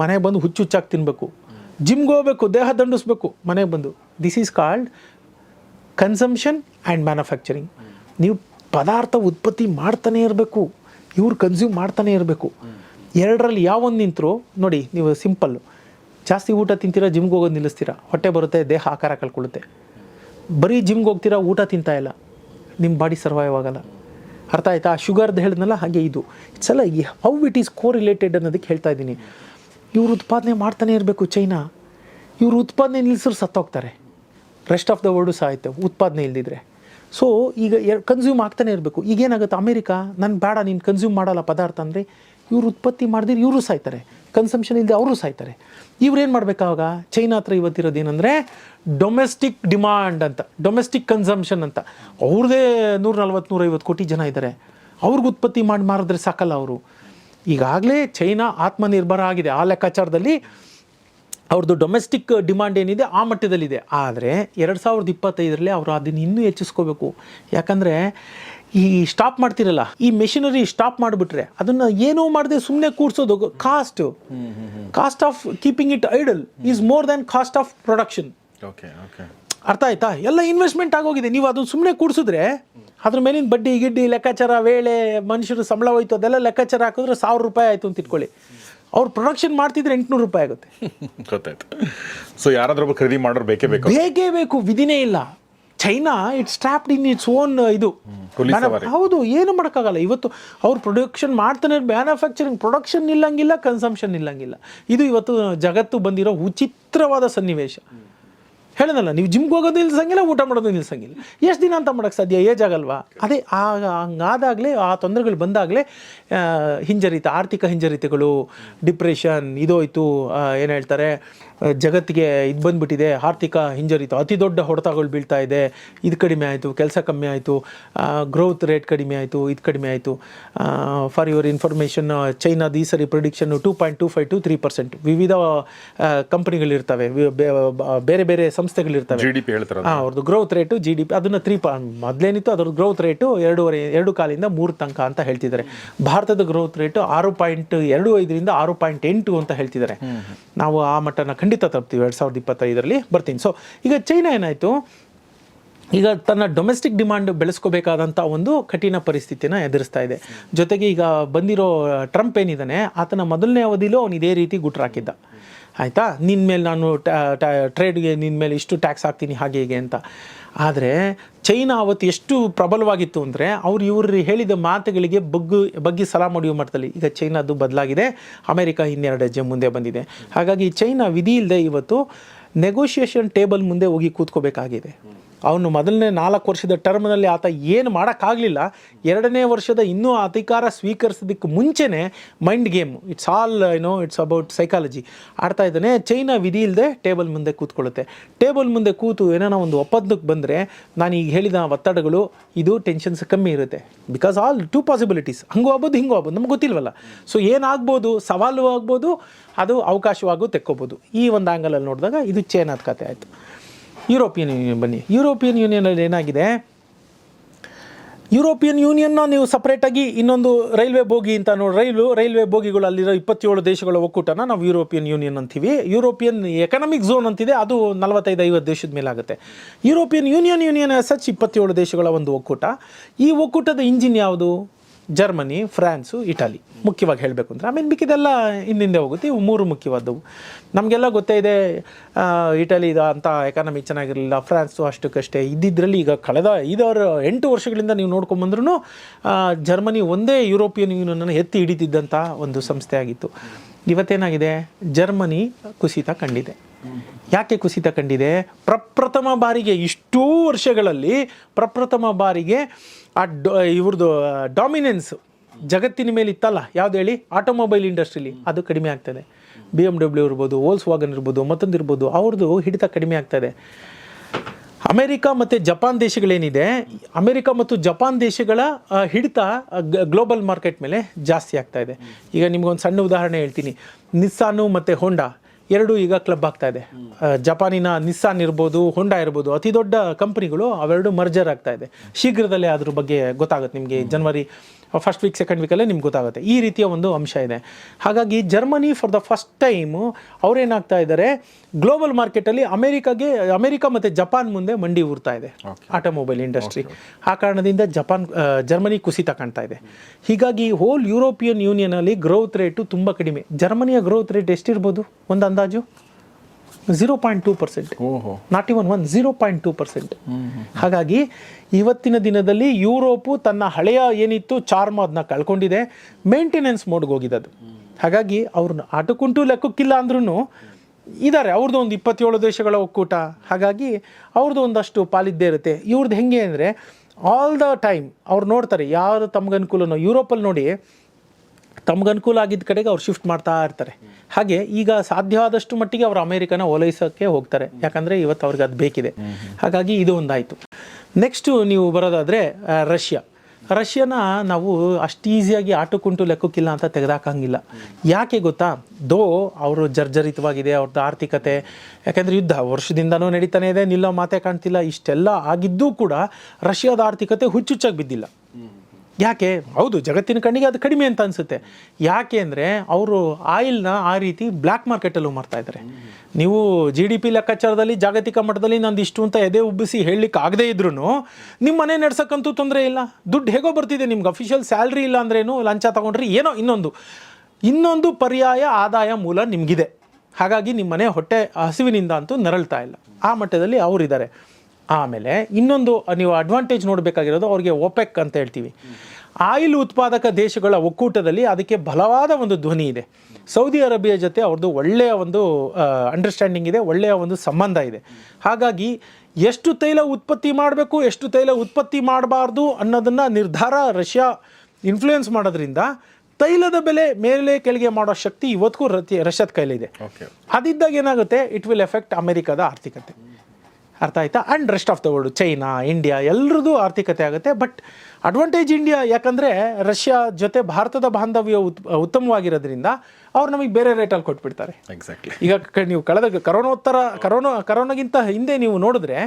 ಮನೆಗೆ ಬಂದು ಹುಚ್ಚು ಹುಚ್ಚಾಗಿ ತಿನ್ನಬೇಕು ಜಿಮ್ಗೆ ಹೋಗ್ಬೇಕು, ದೇಹ ದಂಡಿಸ್ಬೇಕು, ಮನೆಗೆ ಬಂದು. This is called consumption and manufacturing ನೀವು ಪದಾರ್ಥ ಉತ್ಪತ್ತಿ ಮಾಡ್ತಾನೆ ಇರಬೇಕು. ಇವ್ರು ಕನ್ಸ್ಯೂಮ್ ಮಾಡ್ತಾನೆ ಇರಬೇಕು. ಎರಡರಲ್ಲಿ ಯಾವೊಂದು ನಿಂತರು, ನೋಡಿ, ನೀವು ಸಿಂಪಲ್ಲು ಜಾಸ್ತಿ ಊಟ ತಿಂತೀರಾ ಜಿಮ್ಗೆ ಹೋಗೋದು ನಿಲ್ಲಿಸ್ತೀರಾ? ಹೊಟ್ಟೆ ಬರುತ್ತೆ, ದೇಹ ಆಕಾರ ಕಳ್ಕೊಳ್ಳುತ್ತೆ. ಬರೀ ಜಿಮ್ಗೆ ಹೋಗ್ತೀರಾ, ಊಟ ತಿಂತಾ ಇಲ್ಲ? ನಿಮ್ಮ ಬಾಡಿ ಸರ್ವೈವ್ ಆಗಲ್ಲ. ಅರ್ಥ ಆಯ್ತಾ? ಶುಗರ್ದು ಹೇಳಿದ್ನಲ್ಲ, ಹಾಗೆ ಇದು. ಇಟ್ಸ್ ಎಲ್ಲ how it is co related ಅನ್ನೋದಕ್ಕೆ ಹೇಳ್ತಾ ಇದ್ದೀನಿ. ಇವರು ಉತ್ಪಾದನೆ ಮಾಡ್ತಾನೆ ಇರಬೇಕು ಚೈನಾ. ಇವರು ಉತ್ಪಾದನೆ ನಿಲ್ಲಿಸಿದ್ರು ಸತ್ತೋಗ್ತಾರೆ. ರೆಸ್ಟ್ ಆಫ್ ದ ವರ್ಲ್ಡು ಸಹ ಆಯಿತು ಉತ್ಪಾದನೆ ಇಲ್ದಿದ್ರೆ. ಸೊ ಈಗ ಕನ್ಸ್ಯೂಮ್ ಆಗ್ತಾನೆ ಇರಬೇಕು. ಈಗೇನಾಗುತ್ತೆ? ಅಮೇರಿಕಾ, ನಾನು ಬೇಡ, ನೀನು ಕನ್ಸ್ಯೂಮ್ ಮಾಡಲ್ಲ ಪದಾರ್ಥ ಅಂದರೆ, ಇವರು ಉತ್ಪತ್ತಿ ಮಾಡಿದ್ರೆ ಇವರು ಸಾಯ್ತಾರೆ. ಕನ್ಸಂಪ್ಷನ್ ಇಲ್ಲದೆ ಅವರು ಸಾಯ್ತಾರೆ. ಇವ್ರೇನು ಮಾಡಬೇಕಾವಾಗ? ಚೈನಾ ಹತ್ರ ಇವತ್ತಿರೋದು ಏನಂದರೆ ಡೊಮೆಸ್ಟಿಕ್ ಡಿಮಾಂಡ್ ಅಂತ ಡೊಮೆಸ್ಟಿಕ್ ಕನ್ಸಂಪ್ಷನ್ ಅಂತ. ಅವ್ರದ್ದೇ ನೂರ ನಲ್ವತ್ತು ನೂರೈವತ್ತು ಕೋಟಿ ಜನ ಇದ್ದಾರೆ ಅವ್ರಿಗೆ ಉತ್ಪತ್ತಿ ಮಾಡಿ ಮಾರಿದ್ರೆ ಸಾಕಲ್ಲ ಅವರು. ಈಗಾಗಲೇ ಚೈನಾ ಆತ್ಮನಿರ್ಭರ ಆಗಿದೆ. ಆ ಲೆಕ್ಕಾಚಾರದಲ್ಲಿ ಅವ್ರದ್ದು ಡೊಮೆಸ್ಟಿಕ್ ಡಿಮಾಂಡ್ ಏನಿದೆ, ಆ ಮಟ್ಟದಲ್ಲಿದೆ. ಆದರೆ ಎರಡು ಸಾವಿರದ ಇಪ್ಪತ್ತೈದರಲ್ಲಿ ಅವರು ಅದನ್ನು ಇನ್ನೂ ಹೆಚ್ಚಿಸ್ಕೋಬೇಕು. ಯಾಕಂದರೆ ಈ ಸ್ಟಾಪ್ ಮಾಡ್ತಿರಲ್ಲ ಈ ಮೆಷಿನರಿ ಸ್ಟಾಪ್ ಮಾಡಿಬಿಟ್ರೆ ಅದನ್ನು ಏನೂ ಮಾಡದೆ ಸುಮ್ಮನೆ ಕೂರಿಸೋದು cost cost of keeping it idle is more than cost of production okay okay ಅರ್ಥ ಆಯ್ತಾ? ಎಲ್ಲ ಇನ್ವೆಸ್ಟ್ಮೆಂಟ್ ಆಗೋಗಿದೆ. ನೀವು ಅದನ್ನ ಸುಮ್ಮನೆ ಕೂಡಿಸಿದ್ರೆ ಅದ್ರ ಮೇಲಿನ ಬಡ್ಡಿ ಗಿಡ್ಡಿ ಲೆಕ್ಕಾಚಾರ ವೇಳೆ ಮನುಷ್ಯರು ಸಂಬಳ ಹೋಯ್ತು ಅದೆಲ್ಲ ಲೆಕ್ಕಾಚಾರ ಹಾಕಿದ್ರೆ ಸಾವಿರ ರೂಪಾಯಿ ಆಯ್ತು ಅಂತ ಇಟ್ಕೊಳ್ಳಿ. ಅವ್ರು ಪ್ರೊಡಕ್ಷನ್ ಮಾಡ್ತಿದ್ರೆ ಎಂಟುನೂರು ರೂಪಾಯಿ ಆಗುತ್ತೆ. ಗೊತ್ತಾಯ್ತು. ಸೊ ಯಾರಾದ್ರೂ ಖರೀದಿ ಮಾಡೋರು ಬೇಕೇ ಬೇಕು. ಬೇಕೇ ಬೇಕು. ವಿಧಿನೇ ಇಲ್ಲ. China it's strapped in its own ಇದು. ಹೌದು ಏನು ಮಾಡೋಕ್ಕಾಗಲ್ಲ. ಇವತ್ತು ಅವ್ರು ಪ್ರೊಡಕ್ಷನ್ ಮಾಡ್ತಾನೆ ಮ್ಯಾನುಫ್ಯಾಕ್ಚರಿಂಗ್ ಪ್ರೊಡಕ್ಷನ್ ಇಲ್ಲಂಗಿಲ್ಲ ಕನ್ಸಂಪ್ಷನ್ ಇಲ್ಲಂಗಿಲ್ಲ. ಇದು ಇವತ್ತು ಜಗತ್ತು ಬಂದಿರೋ ವಿಚಿತ್ರವಾದ ಸನ್ನಿವೇಶ. ಹೇಳೋದಲ್ಲ ನೀವು ಜಿಮ್ಗೆ ಹೋಗೋದು ನಿಲ್ಸಂಗಿಲ್ಲ ಊಟ ಮಾಡೋದು ನಿಲ್ಸಂಗಿಲ್ಲ. ಎಷ್ಟು ದಿನ ಅಂತ ಮಾಡೋಕ್ಕೆ ಸಾಧ್ಯ? ಏಜ್ ಆಗಲ್ವಾ? ಅದೇ ಆಗ ಹಂಗಾದಾಗಲೇ ಆ ತೊಂದರೆಗಳು ಬಂದಾಗಲೇ ಹಿಂಜರಿತ ಆರ್ಥಿಕ ಹಿಂಜರಿತಗಳು ಡಿಪ್ರೆಷನ್ ಇದೋಯ್ತು ಏನು ಹೇಳ್ತಾರೆ ಜಗತ್ತಿಗೆ ಇದು ಬಂದ್ಬಿಟ್ಟಿದೆ ಆರ್ಥಿಕ ಹಿಂಜರಿತು ಅತಿ ದೊಡ್ಡ ಹೊಡೆತಗಳು ಬೀಳ್ತಾ ಇದೆ. ಇದು ಕಡಿಮೆ ಆಯಿತು ಕೆಲಸ ಕಮ್ಮಿ ಆಯಿತು ಗ್ರೋತ್ ರೇಟ್ ಕಡಿಮೆ ಆಯಿತು ಇದು ಕಡಿಮೆ ಆಯಿತು. ಫಾರ್ ಯುವರ್ ಇನ್ಫಾರ್ಮೇಷನ್ ಚೈನಾದ ಈ ಸರಿ prediction two point two five to three percent ವಿವಿಧ ಕಂಪ್ನಿಗಳಿರ್ತವೆ ಬೇರೆ ಬೇರೆ ಸಂಸ್ಥೆಗಳಿರ್ತವೆ. ಜಿ ಡಿ ಪಿ ಹೇಳ್ತಾರೆ ಹಾಂ ಅವ್ರದ್ದು growth rate G D P ಅದನ್ನು ತ್ರೀ ಪಾ ಮೊದಲೇನಿತ್ತು ಅದ್ರದ್ದು ಗ್ರೋತ್ ರೇಟು ಎರಡೂವರೆ ಎರಡು ಕಾಲಿಂದ ಮೂರು ತನಕ ಅಂತ ಹೇಳ್ತಿದ್ದಾರೆ. ಭಾರತದ ಗ್ರೋತ್ ರೇಟು ಆರು ಪಾಯಿಂಟ್ ಎರಡು ಐದರಿಂದ ಆರು ಪಾಯಿಂಟ್ ಎಂಟು ಅಂತ ಹೇಳ್ತಿದ್ದಾರೆ. ನಾವು ಆ ಮಟ್ಟನ ಖಂಡಿತ ತಲುಪ್ತೀವಿ ಎರಡು ಸಾವಿರದ ಇಪ್ಪತ್ತೈದರಲ್ಲಿ ಬರ್ತೀನಿ. ಸೊ ಈಗ ಚೈನಾ ಏನಾಯಿತು? ಈಗ ತನ್ನ ಡೊಮೆಸ್ಟಿಕ್ ಡಿಮಾಂಡ್ ಬೆಳೆಸ್ಕೋಬೇಕಾದಂಥ ಒಂದು ಕಠಿಣ ಪರಿಸ್ಥಿತಿನ ಎದುರಿಸ್ತಾ ಇದೆ. ಜೊತೆಗೆ ಈಗ ಬಂದಿರೋ ಟ್ರಂಪ್ ಏನಿದ್ದಾನೆ ಆತನ ಮೊದಲನೇ ಅವಧಿಲೂ ಅವನು ಇದೇ ರೀತಿ ಗುಟ್ರಾಕಿದ್ದ ಆಯಿತಾ? ನಿನ್ನ ಮೇಲೆ ನಾನು ಟ್ರೇಡ್ಗೆ ನಿನ್ನ ಮೇಲೆ ಇಷ್ಟು ಟ್ಯಾಕ್ಸ್ ಹಾಕ್ತೀನಿ, ಹಾಗೆ, ಹೀಗೆ ಅಂತ. ಆದರೆ ಚೈನಾ ಅವತ್ತು ಎಷ್ಟು ಪ್ರಬಲವಾಗಿತ್ತು ಅಂದರೆ ಅವ್ರು ಇವರು ಹೇಳಿದ ಮಾತುಗಳಿಗೆ ಬಗ್ಗು, ಬಗ್ಗಿ ಸಲಾಮ್ ಹೊಡೆಯುವ ಮಟ್ಟದಲ್ಲಿ ಈಗ ಚೈನಾದು ಬದಲಾಗಿದೆ. ಅಮೇರಿಕಾ ಇನ್ನೆರಡು ಹೆಜ್ಜೆ ಮುಂದೆ ಬಂದಿದೆ. ಹಾಗಾಗಿ ಚೈನಾ ವಿಧಿ ಇಲ್ಲದೆ ಇವತ್ತು ನೆಗೋಷಿಯೇಷನ್ ಟೇಬಲ್ ಮುಂದೆ ಹೋಗಿ ಕೂತ್ಕೋಬೇಕಾಗಿದೆ. ಅವನು ಮೊದಲನೇ ನಾಲ್ಕು ವರ್ಷದ ಟರ್ಮ್ನಲ್ಲಿ ಆತ ಏನು ಮಾಡೋಕ್ಕಾಗಲಿಲ್ಲ, ಎರಡನೇ ವರ್ಷದ ಇನ್ನೂ ಅಧಿಕಾರ ಸ್ವೀಕರಿಸೋದಕ್ಕೆ ಮುಂಚೆನೇ ಮೈಂಡ್ ಗೇಮ್ ಇಟ್ಸ್ ಆಲ್ ಏನೋ ಇಟ್ಸ್ ಅಬೌಟ್ ಸೈಕಾಲಜಿ ಆಡ್ತಾ ಇದ್ದಾನೆ, ಚೈನಾ ವಿಧಿ ಇಲ್ಲದೆ ಟೇಬಲ್ ಮುಂದೆ ಕೂತ್ಕೊಳ್ಳುತ್ತೆ. ಟೇಬಲ್ ಮುಂದೆ ಕೂತು ಏನೋ ಒಂದು ಒಪ್ಪಂದಕ್ಕೆ ಬಂದರೆ ನಾನು ಈಗ ಹೇಳಿದ ಒತ್ತಡಗಳು ಇದು ಟೆನ್ಷನ್ಸ್ ಕಮ್ಮಿ ಇರುತ್ತೆ. ಬಿಕಾಸ್ ಆಲ್ ಟೂ ಪಾಸಿಬಿಲಿಟೀಸ್ ಹಂಗೂ ಆಗ್ಬೋದು, ಹಿಂಗೂ ಆಗ್ಬೋದು, ನಮ್ಗೆ ಗೊತ್ತಿಲ್ವಲ್ಲ. ಸೊ ಏನಾಗ್ಬೋದು, ಸವಾಲು ಆಗ್ಬೋದು, ಅದು ಅವಕಾಶವಾಗೂ ತೆಕ್ಕೋಬೋದು. ಈ ಒಂದು ಆ್ಯಂಗಲಲ್ಲಿ ನೋಡಿದಾಗ ಇದು ಚೇನಾದ ಕತೆ ಆಯಿತು. ಯುರೋಪಿಯನ್ ಯೂನಿಯನ್, ಬನ್ನಿ. ಯುರೋಪಿಯನ್ ಯೂನಿಯನಲ್ಲಿ ಏನಾಗಿದೆ? ಯುರೋಪಿಯನ್ ಯೂನಿಯನ್ನ ನೀವು ಸಪ್ರೇಟಾಗಿ ಇನ್ನೊಂದು ರೈಲ್ವೆ ಬೋಗಿ ಅಂತ ನೋಡಿ, ರೈಲು, ರೈಲ್ವೆ ಬೋಗಿಗಳು ಅಲ್ಲಿರೋ ಇಪ್ಪತ್ತೇಳು ದೇಶಗಳ ಒಕ್ಕೂಟನ ನಾವು ಯುರೋಪಿಯನ್ ಯೂನಿಯನ್ ಅಂತೀವಿ. ಯುರೋಪಿಯನ್ ಎಕನಾಮಿಕ್ ಝೋನ್ ಅಂತಿದೆ, ಅದು ನಲವತ್ತೈದು, ಐವತ್ತು ದೇಶದ ಮೇಲೆ ಆಗುತ್ತೆ ಯುರೋಪಿಯನ್ ಯೂನಿಯನ್ ಯೂನಿಯನ್ ಸಚ್ ಇಪ್ಪತ್ತೇಳು ದೇಶಗಳ ಒಂದು ಒಕ್ಕೂಟ. ಈ ಒಕ್ಕೂಟದ ಇಂಜಿನ್ ಯಾವುದು? ಜರ್ಮನಿ, ಫ್ರಾನ್ಸು, ಇಟಲಿ ಮುಖ್ಯವಾಗಿ ಹೇಳಬೇಕು ಅಂದರೆ. ಆಮೇಲೆ ಮಿಕ್ಕಿದೆಲ್ಲ ಹಿಂದಿಂದೆ ಹೋಗುತ್ತೆ. ಇವು ಮೂರು ಮುಖ್ಯವಾದವು. ನಮಗೆಲ್ಲ ಗೊತ್ತೇ ಇದೆ ಇಟಲಿ ಅಂತ ಎಕಾನಮಿ ಚೆನ್ನಾಗಿರಲಿಲ್ಲ, ಫ್ರಾನ್ಸು ಅಷ್ಟಕ್ಕಷ್ಟೇ ಇದ್ದಿದ್ರಲ್ಲಿ ಈಗ ಕಳೆದ ಐದಾರು, ಎಂಟು ವರ್ಷಗಳಿಂದ ನೀವು ನೋಡ್ಕೊಂಬಂದ್ರೂ ಜರ್ಮನಿ ಒಂದೇ ಯುರೋಪಿಯನ್ ಯೂನಿಯನನ್ನು ಎತ್ತಿ ಹಿಡಿತಿದ್ದಂಥ ಒಂದು ಸಂಸ್ಥೆ ಆಗಿತ್ತು. ಇವತ್ತೇನಾಗಿದೆ? ಜರ್ಮನಿ ಕುಸಿತ ಕಂಡಿದೆ. ಯಾಕೆ ಕುಸಿತ ಕಂಡಿದೆ? ಪ್ರಪ್ರಥಮ ಬಾರಿಗೆ ಇಷ್ಟೂ ವರ್ಷಗಳಲ್ಲಿ ಪ್ರಪ್ರಥಮ ಬಾರಿಗೆ ಆ ಡೊ ಇವ್ರದ್ದು ಡಾಮಿನೆನ್ಸ್ ಜಗತ್ತಿನ ಮೇಲೆ ಇತ್ತಲ್ಲ? ಯಾವ್ದು ಹೇಳಿ? ಆಟೋಮೊಬೈಲ್ ಇಂಡಸ್ಟ್ರಿಲಿ ಅದು ಕಡಿಮೆ ಆಗ್ತದೆ. ಬಿ ಎಂ ಡಬ್ಲ್ಯೂ ಇರ್ಬೋದು ಓಲ್ಸ್ ವಾಗನ್ ಇರ್ಬೋದು, ಮತ್ತೊಂದು ಇರ್ಬೋದು ಅವ್ರದ್ದು ಹಿಡಿತ ಕಡಿಮೆ ಆಗ್ತದೆ. ಅಮೆರಿಕ ಮತ್ತು ಜಪಾನ್ ದೇಶಗಳೇನಿದೆ? ಅಮೆರಿಕ ಮತ್ತು ಜಪಾನ್ ದೇಶಗಳ ಹಿಡಿತ ಗ್ಲೋಬಲ್ ಮಾರ್ಕೆಟ್ ಮೇಲೆ ಜಾಸ್ತಿ ಆಗ್ತಾ ಇದೆ. ಈಗ ನಿಮ್ಗೊಂದು ಸಣ್ಣ ಉದಾಹರಣೆ ಹೇಳ್ತೀನಿ. ನಿಸ್ಸಾನು ಮತ್ತು ಹೋಂಡಾ ಎರಡು ಈಗ ಕ್ಲಬ್ ಆಗ್ತಾ ಇದೆ. ಜಪಾನಿನ ನಿಸ್ಸಾನ್ ಇರ್ಬೋದು ಹೊಂಡಾ ಇರ್ಬೋದು ಅತಿ ದೊಡ್ಡ ಕಂಪನಿಗಳು ಅವೆರಡು ಮರ್ಜರ್ ಆಗ್ತಾ ಇದೆ. ಶೀಘ್ರದಲ್ಲೇ ಅದ್ರ ಬಗ್ಗೆ ಗೊತ್ತಾಗುತ್ತೆ ನಿಮಗೆ. ಜನವರಿ ಫಸ್ಟ್ ವೀಕ್ ಸೆಕೆಂಡ್ ವೀಕಲ್ಲೇ ನಿಮ್ಗೆ ಗೊತ್ತಾಗುತ್ತೆ. ಈ ರೀತಿಯ ಒಂದು ಅಂಶ ಇದೆ. ಹಾಗಾಗಿ Germany for the first time ಅವರೇನಾಗ್ತಾ ಇದ್ದಾರೆ? ಗ್ಲೋಬಲ್ ಮಾರ್ಕೆಟಲ್ಲಿ ಅಮೆರಿಕಾಗೆ ಅಮೆರಿಕ ಮತ್ತು ಜಪಾನ್ ಮುಂದೆ ಮಂಡಿ ಊರ್ತಾ ಇದೆ. ಆಟೋಮೊಬೈಲ್ ಇಂಡಸ್ಟ್ರಿ ಆ ಕಾರಣದಿಂದ ಜಪಾನ್ ಜರ್ಮನಿ ಕುಸಿತ ಕಾಣ್ತಾ ಇದೆ. ಹೀಗಾಗಿ ಹೋಲ್ ಯುರೋಪಿಯನ್ ಯೂನಿಯನಲ್ಲಿ ಗ್ರೋತ್ ರೇಟು ತುಂಬ ಕಡಿಮೆ. ಜರ್ಮನಿಯ ಗ್ರೋತ್ ರೇಟ್ ಎಷ್ಟಿರ್ಬೋದು? ಒಂದು ಅಂದಾಜು? Zero point two percent not even one zero point two percent ಹಾಗಾಗಿ ಇವತ್ತಿನ ದಿನದಲ್ಲಿ ಯುರೋಪು ತನ್ನ ಹಳೆಯ ಏನಿತ್ತು ಚಾರ್ಮ್ ಅದನ್ನ ಕಳ್ಕೊಂಡಿದೆ ಮೇಂಟೆನೆನ್ಸ್ ಮೋಡ್ಗೆ ಹೋಗಿದೆ ಅದು ಹಾಗಾಗಿ ಅವ್ರನ್ನ ಆಟಕ್ಕುಂಟು ಲೆಕ್ಕಕ್ಕಿಲ್ಲ ಅಂದ್ರೂ ಇದ್ದಾರೆ ಅವ್ರದ್ದು ಒಂದು ಇಪ್ಪತ್ತೇಳು ದೇಶಗಳ ಒಕ್ಕೂಟ. ಹಾಗಾಗಿ ಅವ್ರದ್ದು ಒಂದಷ್ಟು ಪಾಲಿದ್ದೇ ಇರುತ್ತೆ. ಇವ್ರದ್ದು ಹೆಂಗೆ ಅಂದರೆ ಆಲ್ ದ ಟೈಮ್ ಅವ್ರು ನೋಡ್ತಾರೆ ಯಾರು ತಮ್ಗನುಕೂಲನೋ ಯುರೋಪಲ್ಲಿ ನೋಡಿ ತಮ್ಗೆ ಅನುಕೂಲ ಆಗಿದ್ದ ಕಡೆಗೆ ಅವ್ರು ಶಿಫ್ಟ್ ಮಾಡ್ತಾ ಇರ್ತಾರೆ. ಹಾಗೆ ಈಗ ಸಾಧ್ಯವಾದಷ್ಟು ಮಟ್ಟಿಗೆ ಅವರು ಅಮೇರಿಕನ ಓಲೈಸೋಕ್ಕೆ ಹೋಗ್ತಾರೆ. ಯಾಕಂದರೆ ಇವತ್ತು ಅವ್ರಿಗೆ ಅದು ಬೇಕಿದೆ. ಹಾಗಾಗಿ ಇದು ಒಂದಾಯಿತು. ನೆಕ್ಸ್ಟು ನೀವು ಬರೋದಾದರೆ ರಷ್ಯಾ. ರಷ್ಯಾನ ನಾವು ಅಷ್ಟು ಈಸಿಯಾಗಿ ಆಟಕ್ಕುಂಟು ಲೆಕ್ಕಕ್ಕಿಲ್ಲ ಅಂತ ತೆಗೆದಾಕಂಗಿಲ್ಲ. ಯಾಕೆ ಗೊತ್ತಾ? ದೋ ಅವರು ಜರ್ಜರಿತವಾಗಿದೆ ಅವ್ರದ್ದು ಆರ್ಥಿಕತೆ. ಯಾಕೆಂದರೆ ಯುದ್ಧ ವರ್ಷದಿಂದನೂ ನಡೀತಾನೆ ಇದೆ, ನಿಲ್ಲೋ ಮಾತೇ ಕಾಣ್ತಿಲ್ಲ. ಇಷ್ಟೆಲ್ಲ ಆಗಿದ್ದೂ ಕೂಡ ರಷ್ಯಾದ ಆರ್ಥಿಕತೆ ಹುಚ್ಚುಚ್ಚಾಗಿ ಬಿದ್ದಿಲ್ಲ. ಯಾಕೆ? ಹೌದು, ಜಗತ್ತಿನ ಕಣ್ಣಿಗೆ ಅದು ಕಡಿಮೆ ಅಂತ ಅನಿಸುತ್ತೆ. ಯಾಕೆ ಅಂದರೆ ಅವರು ಆಯಿಲ್ನ ಆ ರೀತಿ ಬ್ಲ್ಯಾಕ್ ಮಾರ್ಕೆಟಲ್ಲೂ ಮಾರ್ತಾ ಇದ್ದಾರೆ ನೀವು ಜಿ ಡಿ ಪಿ ಲೆಕ್ಕಾಚಾರದಲ್ಲಿ, ಜಾಗತಿಕ ಮಟ್ಟದಲ್ಲಿ ನಂದು ಇಷ್ಟು ಅಂತ ಎದೆ ಉಬ್ಬಿಸಿ ಹೇಳಲಿಕ್ಕೆ ಆಗದೇ ಇದ್ರೂ ನಿಮ್ಮ ಮನೆ ನಡೆಸೋಕ್ಕಂತೂ ತೊಂದರೆ ಇಲ್ಲ. ದುಡ್ಡು ಹೇಗೋ ಬರ್ತಿದೆ ನಿಮ್ಗೆ. ಅಫಿಷಿಯಲ್ ಸ್ಯಾಲ್ರಿ ಇಲ್ಲ ಅಂದ್ರೇನು ಲಂಚ ತೊಗೊಂಡ್ರಿ ಏನೋ ಇನ್ನೊಂದು. ಇನ್ನೊಂದು ಪರ್ಯಾಯ ಆದಾಯ ಮೂಲ ನಿಮಗಿದೆ. ಹಾಗಾಗಿ ನಿಮ್ಮ ಮನೆ ಹೊಟ್ಟೆ ಹಸಿವಿನಿಂದ ಅಂತೂ ನರಳ್ತಾ ಇಲ್ಲ. ಆ ಮಟ್ಟದಲ್ಲಿ ಅವರಿದ್ದಾರೆ ಆಮೇಲೆ ಇನ್ನೊಂದು ನೀವು ಅಡ್ವಾಂಟೇಜ್ ನೋಡಬೇಕಾಗಿರೋದು ಅವ್ರಿಗೆ ಒಪೆಕ್ ಅಂತ ಹೇಳ್ತೀವಿ. ಆಯಿಲ್ ಉತ್ಪಾದಕ ದೇಶಗಳ ಒಕ್ಕೂಟದಲ್ಲಿ ಅದಕ್ಕೆ ಬಲವಾದ ಒಂದು ಧ್ವನಿ ಇದೆ. ಸೌದಿ ಅರೇಬಿಯಾ ಜೊತೆ ಅವ್ರದ್ದು ಒಳ್ಳೆಯ ಒಂದು ಅಂಡರ್ಸ್ಟ್ಯಾಂಡಿಂಗ್ ಇದೆ ಒಳ್ಳೆಯ ಒಂದು ಸಂಬಂಧ ಇದೆ. ಹಾಗಾಗಿ ಎಷ್ಟು ತೈಲ ಉತ್ಪತ್ತಿ ಮಾಡಬೇಕು ಎಷ್ಟು ತೈಲ ಉತ್ಪತ್ತಿ ಮಾಡಬಾರ್ದು ಅನ್ನೋದನ್ನು ನಿರ್ಧಾರ ರಷ್ಯಾ ಇನ್ಫ್ಲೂಯೆನ್ಸ್ ಮಾಡೋದ್ರಿಂದ ತೈಲದ ಬೆಲೆ ಮೇಲೆ ಕೆಳಗೆ ಮಾಡೋ ಶಕ್ತಿ ಇವತ್ತಿಗೂ ರತಿ ರಷ್ಯಾದ ಕೈಲಿದೆ. ಓಕೆ ಅದಿದ್ದಾಗ ಏನಾಗುತ್ತೆ? ಇಟ್ ವಿಲ್ ಎಫೆಕ್ಟ್ ಅಮೆರಿಕದ ಆರ್ಥಿಕತೆ. ಅರ್ಥ ಆಯ್ತಾ? And rest of the world China India ಎಲ್ಲರದ್ದು ಆರ್ಥಿಕತೆ ಆಗುತ್ತೆ. ಬಟ್ ಅಡ್ವಾಂಟೇಜ್ ಇಂಡಿಯಾ ಯಾಕಂದರೆ ರಷ್ಯಾ ಜೊತೆ ಭಾರತದ ಬಾಂಧವ್ಯ ಉತ್ ಉತ್ತಮವಾಗಿರೋದ್ರಿಂದ ಅವ್ರು ನಮಗೆ ಬೇರೆ ರೇಟಲ್ಲಿ ಕೊಟ್ಬಿಡ್ತಾರೆ. ಎಕ್ಸಾಕ್ಟ್ಲಿ ಈಗ ನೀವು ಕಳೆದ ಕರೋನೋತ್ತರ ಕರೋನಾ ಕರೋನಾಗಿಂತ ಹಿಂದೆ ನೀವು ನೋಡಿದ್ರೆ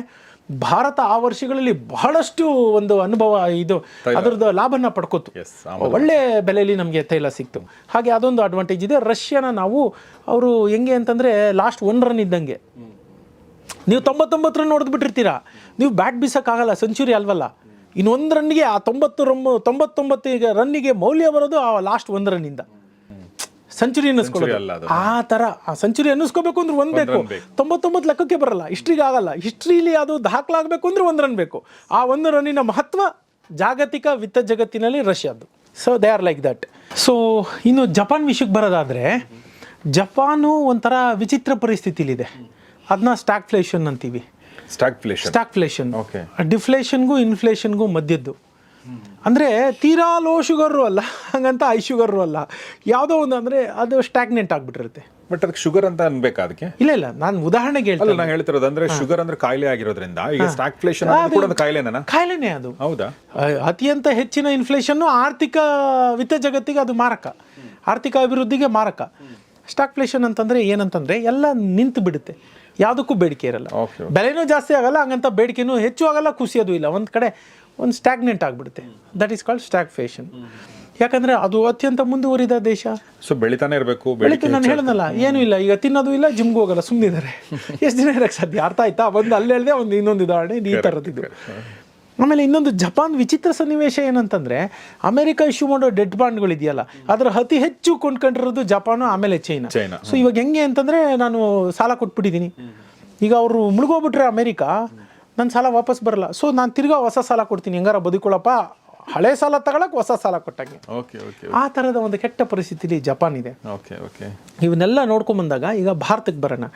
ಭಾರತ ಆ ವರ್ಷಗಳಲ್ಲಿ ಬಹಳಷ್ಟು ಒಂದು ಅನುಭವ ಇದು ಅದರದ್ದು ಲಾಭನ ಪಡ್ಕೋತು. ಒಳ್ಳೆ ಬೆಲೆಯಲ್ಲಿ ನಮಗೆ ತೈಲ ಸಿಕ್ತು. ಹಾಗೆ ಅದೊಂದು ಅಡ್ವಾಂಟೇಜ್ ಇದೆ. ರಷ್ಯಾನ ನಾವು ಅವರು ಹೆಂಗೆ ಅಂತಂದರೆ ಲಾಸ್ಟ್ ಒನ್ ರನ್ ಇದ್ದಂಗೆ ನೀವು ತೊಂಬತ್ತೊಂಬತ್ತು ರನ್ ಹೊಡೆದು ಬಿಟ್ಟಿರ್ತೀರಾ ನೀವು ಬ್ಯಾಟ್ ಬೀಸೋಕ್ಕಾಗಲ್ಲ ಸೆಂಚುರಿ ಅಲ್ವಲ್ಲ? ಇನ್ನೊಂದು ರನ್ನಿಗೆ ಆ ತೊಂಬತ್ತು ರಮ್ ತೊಂಬತ್ತೊಂಬತ್ತು ಈಗ ರನ್ನಿಗೆ ಮೌಲ್ಯ ಬರೋದು ಆ ಲಾಸ್ಟ್ ಒಂದು ರನ್ನಿಂದ. ಸೆಂಚುರಿ ಅನ್ನಿಸ್ಕೊಳ್ಳೋದು ಆ ಥರ ಆ ಸೆಂಚುರಿ ಅನ್ನಿಸ್ಕೋಬೇಕು ಅಂದ್ರೆ ಒಂದು ಬೇಕು. ತೊಂಬತ್ತೊಂಬತ್ತು ಲೆಕ್ಕಕ್ಕೆ ಬರಲ್ಲ ಹಿಸ್ಟ್ರಿಗೆ ಆಗಲ್ಲ. ಹಿಸ್ಟ್ರಿಲಿ ಅದು ದಾಖಲಾಗಬೇಕು ಅಂದ್ರೆ ಒಂದು ರನ್ ಬೇಕು. ಆ ಒಂದು ರನ್ನಿನ ಮಹತ್ವ ಜಾಗತಿಕ ವಿತ್ತ ಜಗತ್ತಿನಲ್ಲಿ ರಷ್ಯಾದ್ದು so they are like that so ಇನ್ನು ಜಪಾನ್ ವಿಷಯಕ್ಕೆ ಬರೋದಾದರೆ ಜಪಾನು ಒಂಥರ ವಿಚಿತ್ರ ಪರಿಸ್ಥಿತಿಲಿದೆ. ಅದನ್ನ ಸ್ಟಾಕ್ ಫ್ಲೇಷನ್ ಅಂತೀವಿ ಸ್ಟಾಕ್ ಫ್ಲೇಷನ್ ಡಿಫ್ಲೇಷನ್ಗೂ ಇನ್ಫ್ಲೇಷನ್ಗೂ ಮಧ್ಯದ್ದು. ಅಂದರೆ ತೀರಾ ಲೋ ಶುಗರು ಅಲ್ಲ ಹಂಗಂತ ಐ ಶುಗರು ಅಲ್ಲ. ಯಾವುದೋ ಒಂದು ಅಂದರೆ ಅದು ಸ್ಟಾಗ್ನೆಂಟ್ ಆಗಿಬಿಟ್ಟಿರುತ್ತೆ. ಬಟ್ ಅದಕ್ಕೆ ಶುಗರ್ ಅಂತ ಅನ್ಬೇಕಾ ಅದಕ್ಕೆ? ಇಲ್ಲ ಇಲ್ಲ ನಾನು ಉದಾಹರಣೆಗೆ ಹೇಳ್ತೀನಿ ನಾನು ಹೇಳ್ತಿರೋದು ಅಂದ್ರೆ ಶುಗರ್ ಅಂದ್ರೆ ಕಾಯಿಲೆ ಆಗಿರೋದ್ರಿಂದ ಈಗ ಸ್ಟಾಗ್ಫ್ಲೇಷನ್ ಕೂಡ ಕಾಯಿಲೆನ? ಕಾಯಿಲೆನೇ ಅದು. ಹೌದಾ? ಅತ್ಯಂತ ಹೆಚ್ಚಿನ ಇನ್ಫ್ಲೇಷನ್ನು ಆರ್ಥಿಕ ವಿತ್ತ ಜಗತ್ತಿಗೆ ಅದು ಮಾರಕ. ಆರ್ಥಿಕ ಅಭಿವೃದ್ಧಿಗೆ ಮಾರಕ. ಸ್ಟಾಗ್ಫ್ಲೇಷನ್ ಅಂತಂದ್ರೆ ಏನಂತಂದ್ರೆ ಎಲ್ಲ ನಿಂತು ಬಿಡುತ್ತೆ ಯಾವುದಕ್ಕೂ ಬೇಡಿಕೆ ಇರಲ್ಲ. ಬೆಲೆನೂ ಜಾಸ್ತಿ ಆಗಲ್ಲ ಹಂಗಂತ ಬೇಡಿಕೆನೂ ಹೆಚ್ಚು ಆಗಲ್ಲ ಕುಸಿಯೋದು ಇಲ್ಲ. ಒಂದು ಕಡೆ ಒಂದು ಸ್ಟ್ಯಾಗ್ನೆಂಟ್ ಆಗಿಬಿಡುತ್ತೆ. ದಟ್ ಈಸ್ ಕಾಲ್ಡ್ ಫೇಷನ್ ಯಾಕಂದ್ರೆ ಅದು ಅತ್ಯಂತ ಮುಂದುವರಿದ ದೇಶ. ಸೊ ಬೆಳಿತಾನೆ ಇರಬೇಕು ಬೆಳಿತು ನಾನು ಹೇಳೋದಲ್ಲ ಏನೂ ಇಲ್ಲ. ಈಗ ತಿನ್ನೋದು ಇಲ್ಲ ಜಿಮ್ಗೆ ಹೋಗಲ್ಲ ಸುಮ್ಮನಿದ್ದಾರೆ ಎಷ್ಟು ದಿನ ಇರಕ್ಕೆ ಸಾಧ್ಯ? ಅರ್ಥ ಆಯ್ತಾ? ಒಂದು ಅಲ್ಲಿ ಹೇಳಿದೆ ಒಂದು ಇನ್ನೊಂದು ಉದಾಹರಣೆ ಈ ಥರದ್ದು ಆಮೇಲೆ ಇನ್ನೊಂದು ಜಪಾನ್ ವಿಚಿತ್ರ ಸನ್ನಿವೇಶ ಏನಂತಂದ್ರೆ ಅಮೆರಿಕ ಇಶ್ಯೂ ಮಾಡೋ ಡೆಡ್ ಬಾಂಡ್ಗಳು ಇದೆಯಲ್ಲ ಅದರ ಅತಿ ಹೆಚ್ಚು ಕೊಂಡ್ಕೊಂಡಿರೋದು ಜಪಾನು ಆಮೇಲೆ ಚೈನಾ. ಚೈನಾ, ಸೊ ಇವಾಗ ಹೆಂಗೆ ಅಂತಂದ್ರೆ ನಾನು ಸಾಲ ಕೊಟ್ಬಿಟ್ಟಿದ್ದೀನಿ. ಈಗ ಅವರು ಮುಳುಗೋಗ್ಬಿಟ್ರೆ ಅಮೆರಿಕ ನನ್ನ ಸಾಲ ವಾಪಸ್ ಬರಲ್ಲ. ಸೊ ನಾನು ತಿರ್ಗಾ ಹೊಸ ಸಾಲ ಕೊಡ್ತೀನಿ. ಹೆಂಗಾರ ಬದುಕೊಳ್ಳಪ್ಪ ಹಳೆ ಸಾಲ ತಗೊಳಕ್ ಹೊಸ ಸಾಲ ಕೊಟ್ಟಂಗೆ. ಓಕೆ ಓಕೆ ಆ ಥರದ ಒಂದು ಕೆಟ್ಟ ಪರಿಸ್ಥಿತಿಲಿ ಜಪಾನ್ ಇದೆ. ಓಕೆ ಓಕೆ ಇವನ್ನೆಲ್ಲ ನೋಡ್ಕೊಂಬಂದಾಗ ಈಗ ಭಾರತಕ್ಕೆ ಬರೋಣ.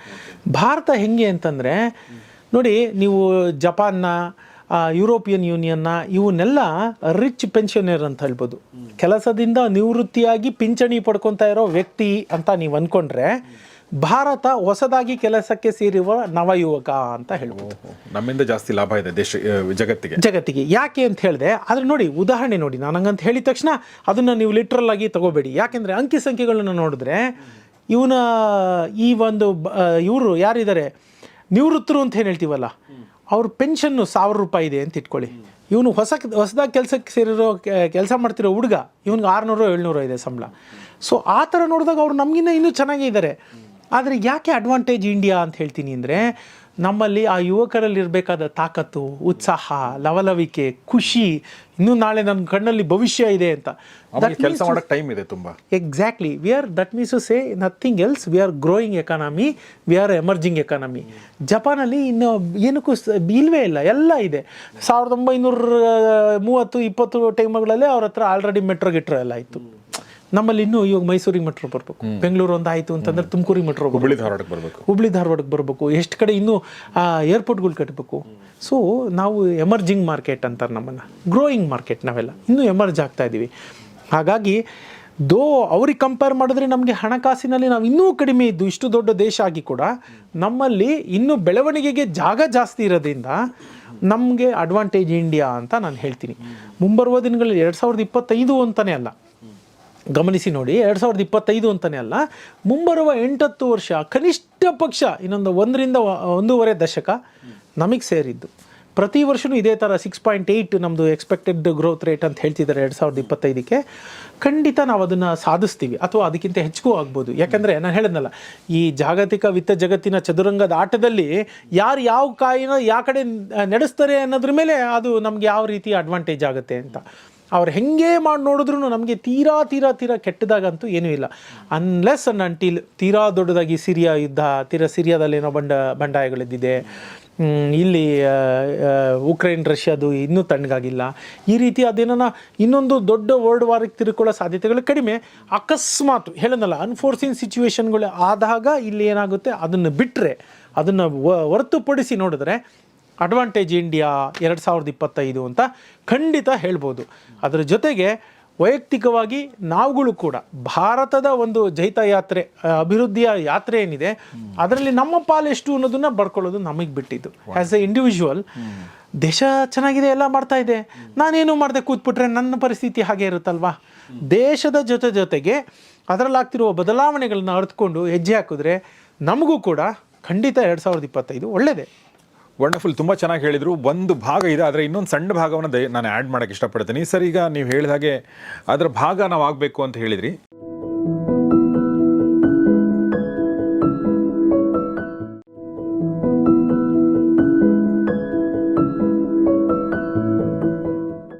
ಭಾರತ ಹೆಂಗೆ ಅಂತಂದರೆ ನೋಡಿ ನೀವು ಜಪಾನ್ನ ಯುರೋಪಿಯನ್ ಯೂನಿಯನ್ನ ಇವನ್ನೆಲ್ಲ ರಿಚ್ ಪೆನ್ಷನರ್ ಅಂತ ಹೇಳ್ಬೋದು. ಕೆಲಸದಿಂದ ನಿವೃತ್ತಿಯಾಗಿ ಪಿಂಚಣಿ ಪಡ್ಕೊತಾ ಇರೋ ವ್ಯಕ್ತಿ ಅಂತ ನೀವು ಅಂದ್ಕೊಂಡ್ರೆ ಭಾರತ ಹೊಸದಾಗಿ ಕೆಲಸಕ್ಕೆ ಸೇರಿರುವ ನವಯುವಕ ಅಂತ ಹೇಳ್ಬೋದು. ನಮ್ಮಿಂದ ಜಾಸ್ತಿ ಲಾಭ ಇದೆ ದೇಶ ಜಗತ್ತಿಗೆ. ಜಗತ್ತಿಗೆ. ಯಾಕೆ ಅಂತ ಹೇಳಿದೆ ಆದರೆ ನೋಡಿ ಉದಾಹರಣೆ ನೋಡಿ ನಾನು ಹಂಗಂತ ಹೇಳಿದ ತಕ್ಷಣ ಅದನ್ನು ನೀವು ಲಿಟ್ರಲ್ ಆಗಿ ತಗೋಬೇಡಿ. ಯಾಕೆಂದರೆ ಅಂಕಿ ಸಂಖ್ಯೆಗಳನ್ನು ನೋಡಿದ್ರೆ ಇವನ ಈ ಒಂದು ಇವರು ಯಾರಿದ್ದಾರೆ? ನಿವೃತ್ತರು ಅಂತ ಏನು ಹೇಳ್ತೀವಲ್ಲ? ಅವ್ರ ಪೆನ್ಷನ್ನು ಸಾವಿರ ರೂಪಾಯಿ ಇದೆ ಅಂತ ಇಟ್ಕೊಳ್ಳಿ. ಇವನು ಹೊಸ ಹೊಸದಾಗಿ ಕೆಲಸಕ್ಕೆ ಸೇರಿರೋ ಕೆಲಸ ಮಾಡ್ತಿರೋ ಹುಡುಗ, ಇವನಿಗೆ ಆರುನೂರು ಏಳ್ನೂರು ಇದೆ ಸಂಬಳ. ಸೊ ಆ ಥರ ನೋಡಿದಾಗ ಅವ್ರು ನಮಗಿನ್ನ ಇನ್ನೂ ಚೆನ್ನಾಗೇ ಇದ್ದಾರೆ ಆದರೆ ಯಾಕೆ ಅಡ್ವಾಂಟೇಜ್ ಇಂಡಿಯಾ ಅಂತ ಹೇಳ್ತೀನಿ ಅಂದರೆ ನಮ್ಮಲ್ಲಿ ಆ ಯುವಕರಲ್ಲಿ ಇರಬೇಕಾದ ತಾಕತ್ತು ಉತ್ಸಾಹ ಲವಲವಿಕೆ ಖುಷಿ ಇನ್ನು ನಾಳೆ ನನ್ನ ಕಣ್ಣಲ್ಲಿ ಭವಿಷ್ಯ ಇದೆ ಅಂತ. ಕೆಲಸ ಮಾಡಕ್ ಟೈಮ್ ಇದೆ ತುಂಬಾ. Exactly we are that means to say nothing else we are growing economy we are emerging economy ಜಪಾನಲ್ಲಿ ಇನ್ನು ಏನಕ್ಕೂ ಇಲ್ವೇ ಇಲ್ಲ. ಎಲ್ಲ ಇದೆ. ಸಾವಿರದ ಒಂಬೈನೂರ ಮೂವತ್ತು ಇಪ್ಪತ್ತು ಟೈಮ್ಗಳಲ್ಲೇ ಅವ್ರ ಹತ್ರ ಆಲ್ರೆಡಿ ಮೆಟ್ರೋ ಗಿಟ್ರೋ ಎಲ್ಲ ಇತ್ತು ನಮ್ಮಲ್ಲಿ ಇನ್ನೂ ಇವಾಗ ಮೈಸೂರಿಗೆ ಮೆಟ್ರೋ ಬರಬೇಕು. ಬೆಂಗಳೂರು ಒಂದು ಆಯಿತು ಅಂತಂದ್ರೆ ತುಮಕೂರಿಗೆ ಮೆಟ್ರೋ ಹುಬ್ಳಿ ಧಾರವಾಡಕ್ಕೆ ಬರಬೇಕು. ಹುಬ್ಳಿ ಧಾರವಾಡಕ್ಕೆ ಬರಬೇಕು. ಎಷ್ಟು ಕಡೆ ಇನ್ನೂ ಏರ್ಪೋರ್ಟ್ಗಳು ಕಟ್ಟಬೇಕು ಸೊ ನಾವು ಎಮರ್ಜಿಂಗ್ ಮಾರ್ಕೆಟ್ ಅಂತಾರೆ ನಮ್ಮನ್ನು. ಗ್ರೋಯಿಂಗ್ ಮಾರ್ಕೆಟ್ ನಾವೆಲ್ಲ. ಇನ್ನೂ ಎಮರ್ಜ್ ಆಗ್ತಾ ಇದ್ದೀವಿ ಹಾಗಾಗಿ ದೋ ಅವ್ರಿಗೆ ಕಂಪೇರ್ ಮಾಡಿದ್ರೆ ನಮಗೆ ಹಣಕಾಸಿನಲ್ಲಿ ನಾವು ಇನ್ನೂ ಕಡಿಮೆ ಇದ್ದು ಇಷ್ಟು ದೊಡ್ಡ ದೇಶ ಆಗಿ ಕೂಡ ನಮ್ಮಲ್ಲಿ ಇನ್ನೂ ಬೆಳವಣಿಗೆಗೆ ಜಾಗ ಜಾಸ್ತಿ ಇರೋದ್ರಿಂದ ನಮಗೆ ಅಡ್ವಾಂಟೇಜ್ ಇಂಡಿಯಾ ಅಂತ ನಾನು ಹೇಳ್ತೀನಿ. ಮುಂಬರುವ ದಿನಗಳಲ್ಲಿ ಎರಡು ಸಾವಿರದ ಇಪ್ಪತ್ತೈದು ಅಂತಲೇ ಅಲ್ಲ. ಗಮನಿಸಿ ನೋಡಿ, ಎರಡು ಸಾವಿರದ ಇಪ್ಪತ್ತೈದು ಅಂತಲೇ ಅಲ್ಲ, ಮುಂಬರುವ ಎಂಟತ್ತು ವರ್ಷ ಕನಿಷ್ಠ ಪಕ್ಷ, ಇನ್ನೊಂದು ಒಂದರಿಂದ ಒಂದೂವರೆ ದಶಕ ನಮಗೆ ಸೇರಿದ್ದು. ಪ್ರತಿ ವರ್ಷವೂ ಇದೇ ಥರ ಸಿಕ್ಸ್ ಪಾಯಿಂಟ್ ಏಯ್ಟ್ ನಮ್ಮದು ಎಕ್ಸ್ಪೆಕ್ಟೆಡ್ ಗ್ರೋತ್ ರೇಟ್ ಅಂತ ಹೇಳ್ತಿದ್ದಾರೆ ಎರಡು ಸಾವಿರದ ಇಪ್ಪತ್ತೈದಕ್ಕೆ. ಖಂಡಿತ ನಾವು ಅದನ್ನು ಸಾಧಿಸ್ತೀವಿ, ಅಥವಾ ಅದಕ್ಕಿಂತ ಹೆಚ್ಚಿಗೂ ಆಗ್ಬೋದು. ಯಾಕಂದರೆ ನಾನು ಹೇಳಿದ್ನಲ್ಲ, ಈ ಜಾಗತಿಕ ವಿತ್ತ ಜಗತ್ತಿನ ಚದುರಂಗದ ಆಟದಲ್ಲಿ ಯಾರು ಯಾವ ಕಾಯಿನ ಯಾವ ಕಡೆ ನಡೆಸ್ತಾರೆ ಅನ್ನೋದ್ರ ಮೇಲೆ ಅದು ನಮ್ಗೆ ಯಾವ ರೀತಿ ಅಡ್ವಾಂಟೇಜ್ ಆಗುತ್ತೆ ಅಂತ. ಅವ್ರು ಹೆಂಗೆ ಮಾಡಿ ನೋಡಿದ್ರು ನಮಗೆ ತೀರಾ ತೀರಾ ತೀರಾ ಕೆಟ್ಟದಾಗಂತೂ ಏನೂ ಇಲ್ಲ. ಅನ್ಲೆಸ್ ಅಂಡ್ ಅಂಟಿಲ್ ತೀರಾ ದೊಡ್ಡದಾಗಿ ಸಿರಿಯಾ ಯುದ್ಧ, ತೀರಾ ಸಿರಿಯಾದಲ್ಲಿ ಏನೋ ಬಂಡ, ಬಂಡಾಯಗಳಿದ್ದಿದೆ. ಇಲ್ಲಿ ಉಕ್ರೇನ್ ರಷ್ಯಾದು ಇನ್ನೂ ತಣ್ಣಗಾಗಿಲ್ಲ. ಈ ರೀತಿ ಅದೇನ ಇನ್ನೊಂದು ದೊಡ್ಡ ವರ್ಲ್ಡ್ ವಾರಿಗೆ ತಿರುಕೊಳ್ಳೋ ಸಾಧ್ಯತೆಗಳು ಕಡಿಮೆ. ಅಕಸ್ಮಾತ್ ಹೇಳೋದಲ್ಲ ಅನ್ಫೋರ್ಸಿನ್ ಸಿಚುವೇಶನ್ಗಳು ಆದಾಗ ಇಲ್ಲಿ ಏನಾಗುತ್ತೆ, ಅದನ್ನು ಬಿಟ್ಟರೆ ಅದನ್ನು ಹೊರತುಪಡಿಸಿ ನೋಡಿದ್ರೆ ಅಡ್ವಾಂಟೇಜ್ ಇಂಡಿಯಾ ಎರಡು ಸಾವಿರದ ಇಪ್ಪತ್ತೈದು ಅಂತ ಖಂಡಿತ ಹೇಳ್ಬೋದು. ಅದರ ಜೊತೆಗೆ ವೈಯಕ್ತಿಕವಾಗಿ ನಾವುಗಳು ಕೂಡ ಭಾರತದ ಒಂದು ಜೈತ ಯಾತ್ರೆ ಅಭಿವೃದ್ಧಿಯ ಯಾತ್ರೆ ಏನಿದೆ, ಅದರಲ್ಲಿ ನಮ್ಮ ಪಾಲು ಎಷ್ಟು ಅನ್ನೋದನ್ನ ಬರ್ಕೊಳ್ಳೋದು ನಮಗೆ ಬಿಟ್ಟಿದ್ದು. ಆ್ಯಸ್ ಎ ಇಂಡಿವಿಜುವಲ್ ದೇಶ ಚೆನ್ನಾಗಿದೆ, ಎಲ್ಲ ಮಾಡ್ತಾ ಇದೆ. ನಾನೇನು ಮಾಡಿದೆ ಕೂತ್ಬಿಟ್ರೆ ನನ್ನ ಪರಿಸ್ಥಿತಿ ಹಾಗೆ ಇರುತ್ತಲ್ವಾ? ದೇಶದ ಜೊತೆ ಜೊತೆಗೆ ಅದರಲ್ಲಾಗ್ತಿರುವ ಬದಲಾವಣೆಗಳನ್ನ ಅರ್ಥಕೊಂಡು ಹೆಜ್ಜೆ ಹಾಕಿದ್ರೆ ನಮಗೂ ಕೂಡ ಖಂಡಿತ ಎರಡು ಸಾವಿರದ ಇಪ್ಪತ್ತೈದು ಒಳ್ಳೆಯದೇ ವಂಡರ್ಫುಲ್ ತುಂಬ ಚೆನ್ನಾಗಿ ಹೇಳಿದರು. ಒಂದು ಭಾಗ ಇದೆ, ಆದರೆ ಇನ್ನೊಂದು ಸಣ್ಣ ಭಾಗವನ್ನು ದಯ ನಾನು ಆ್ಯಡ್ ಮಾಡೋಕ್ಕೆ ಇಷ್ಟಪಡ್ತೀನಿ. ಸರ್, ಈಗ ನೀವು ಹೇಳಿದ ಹಾಗೆ ಅದರ ಭಾಗ ನಾವು ಆಗಬೇಕು ಅಂತ ಹೇಳಿದ್ರಿ.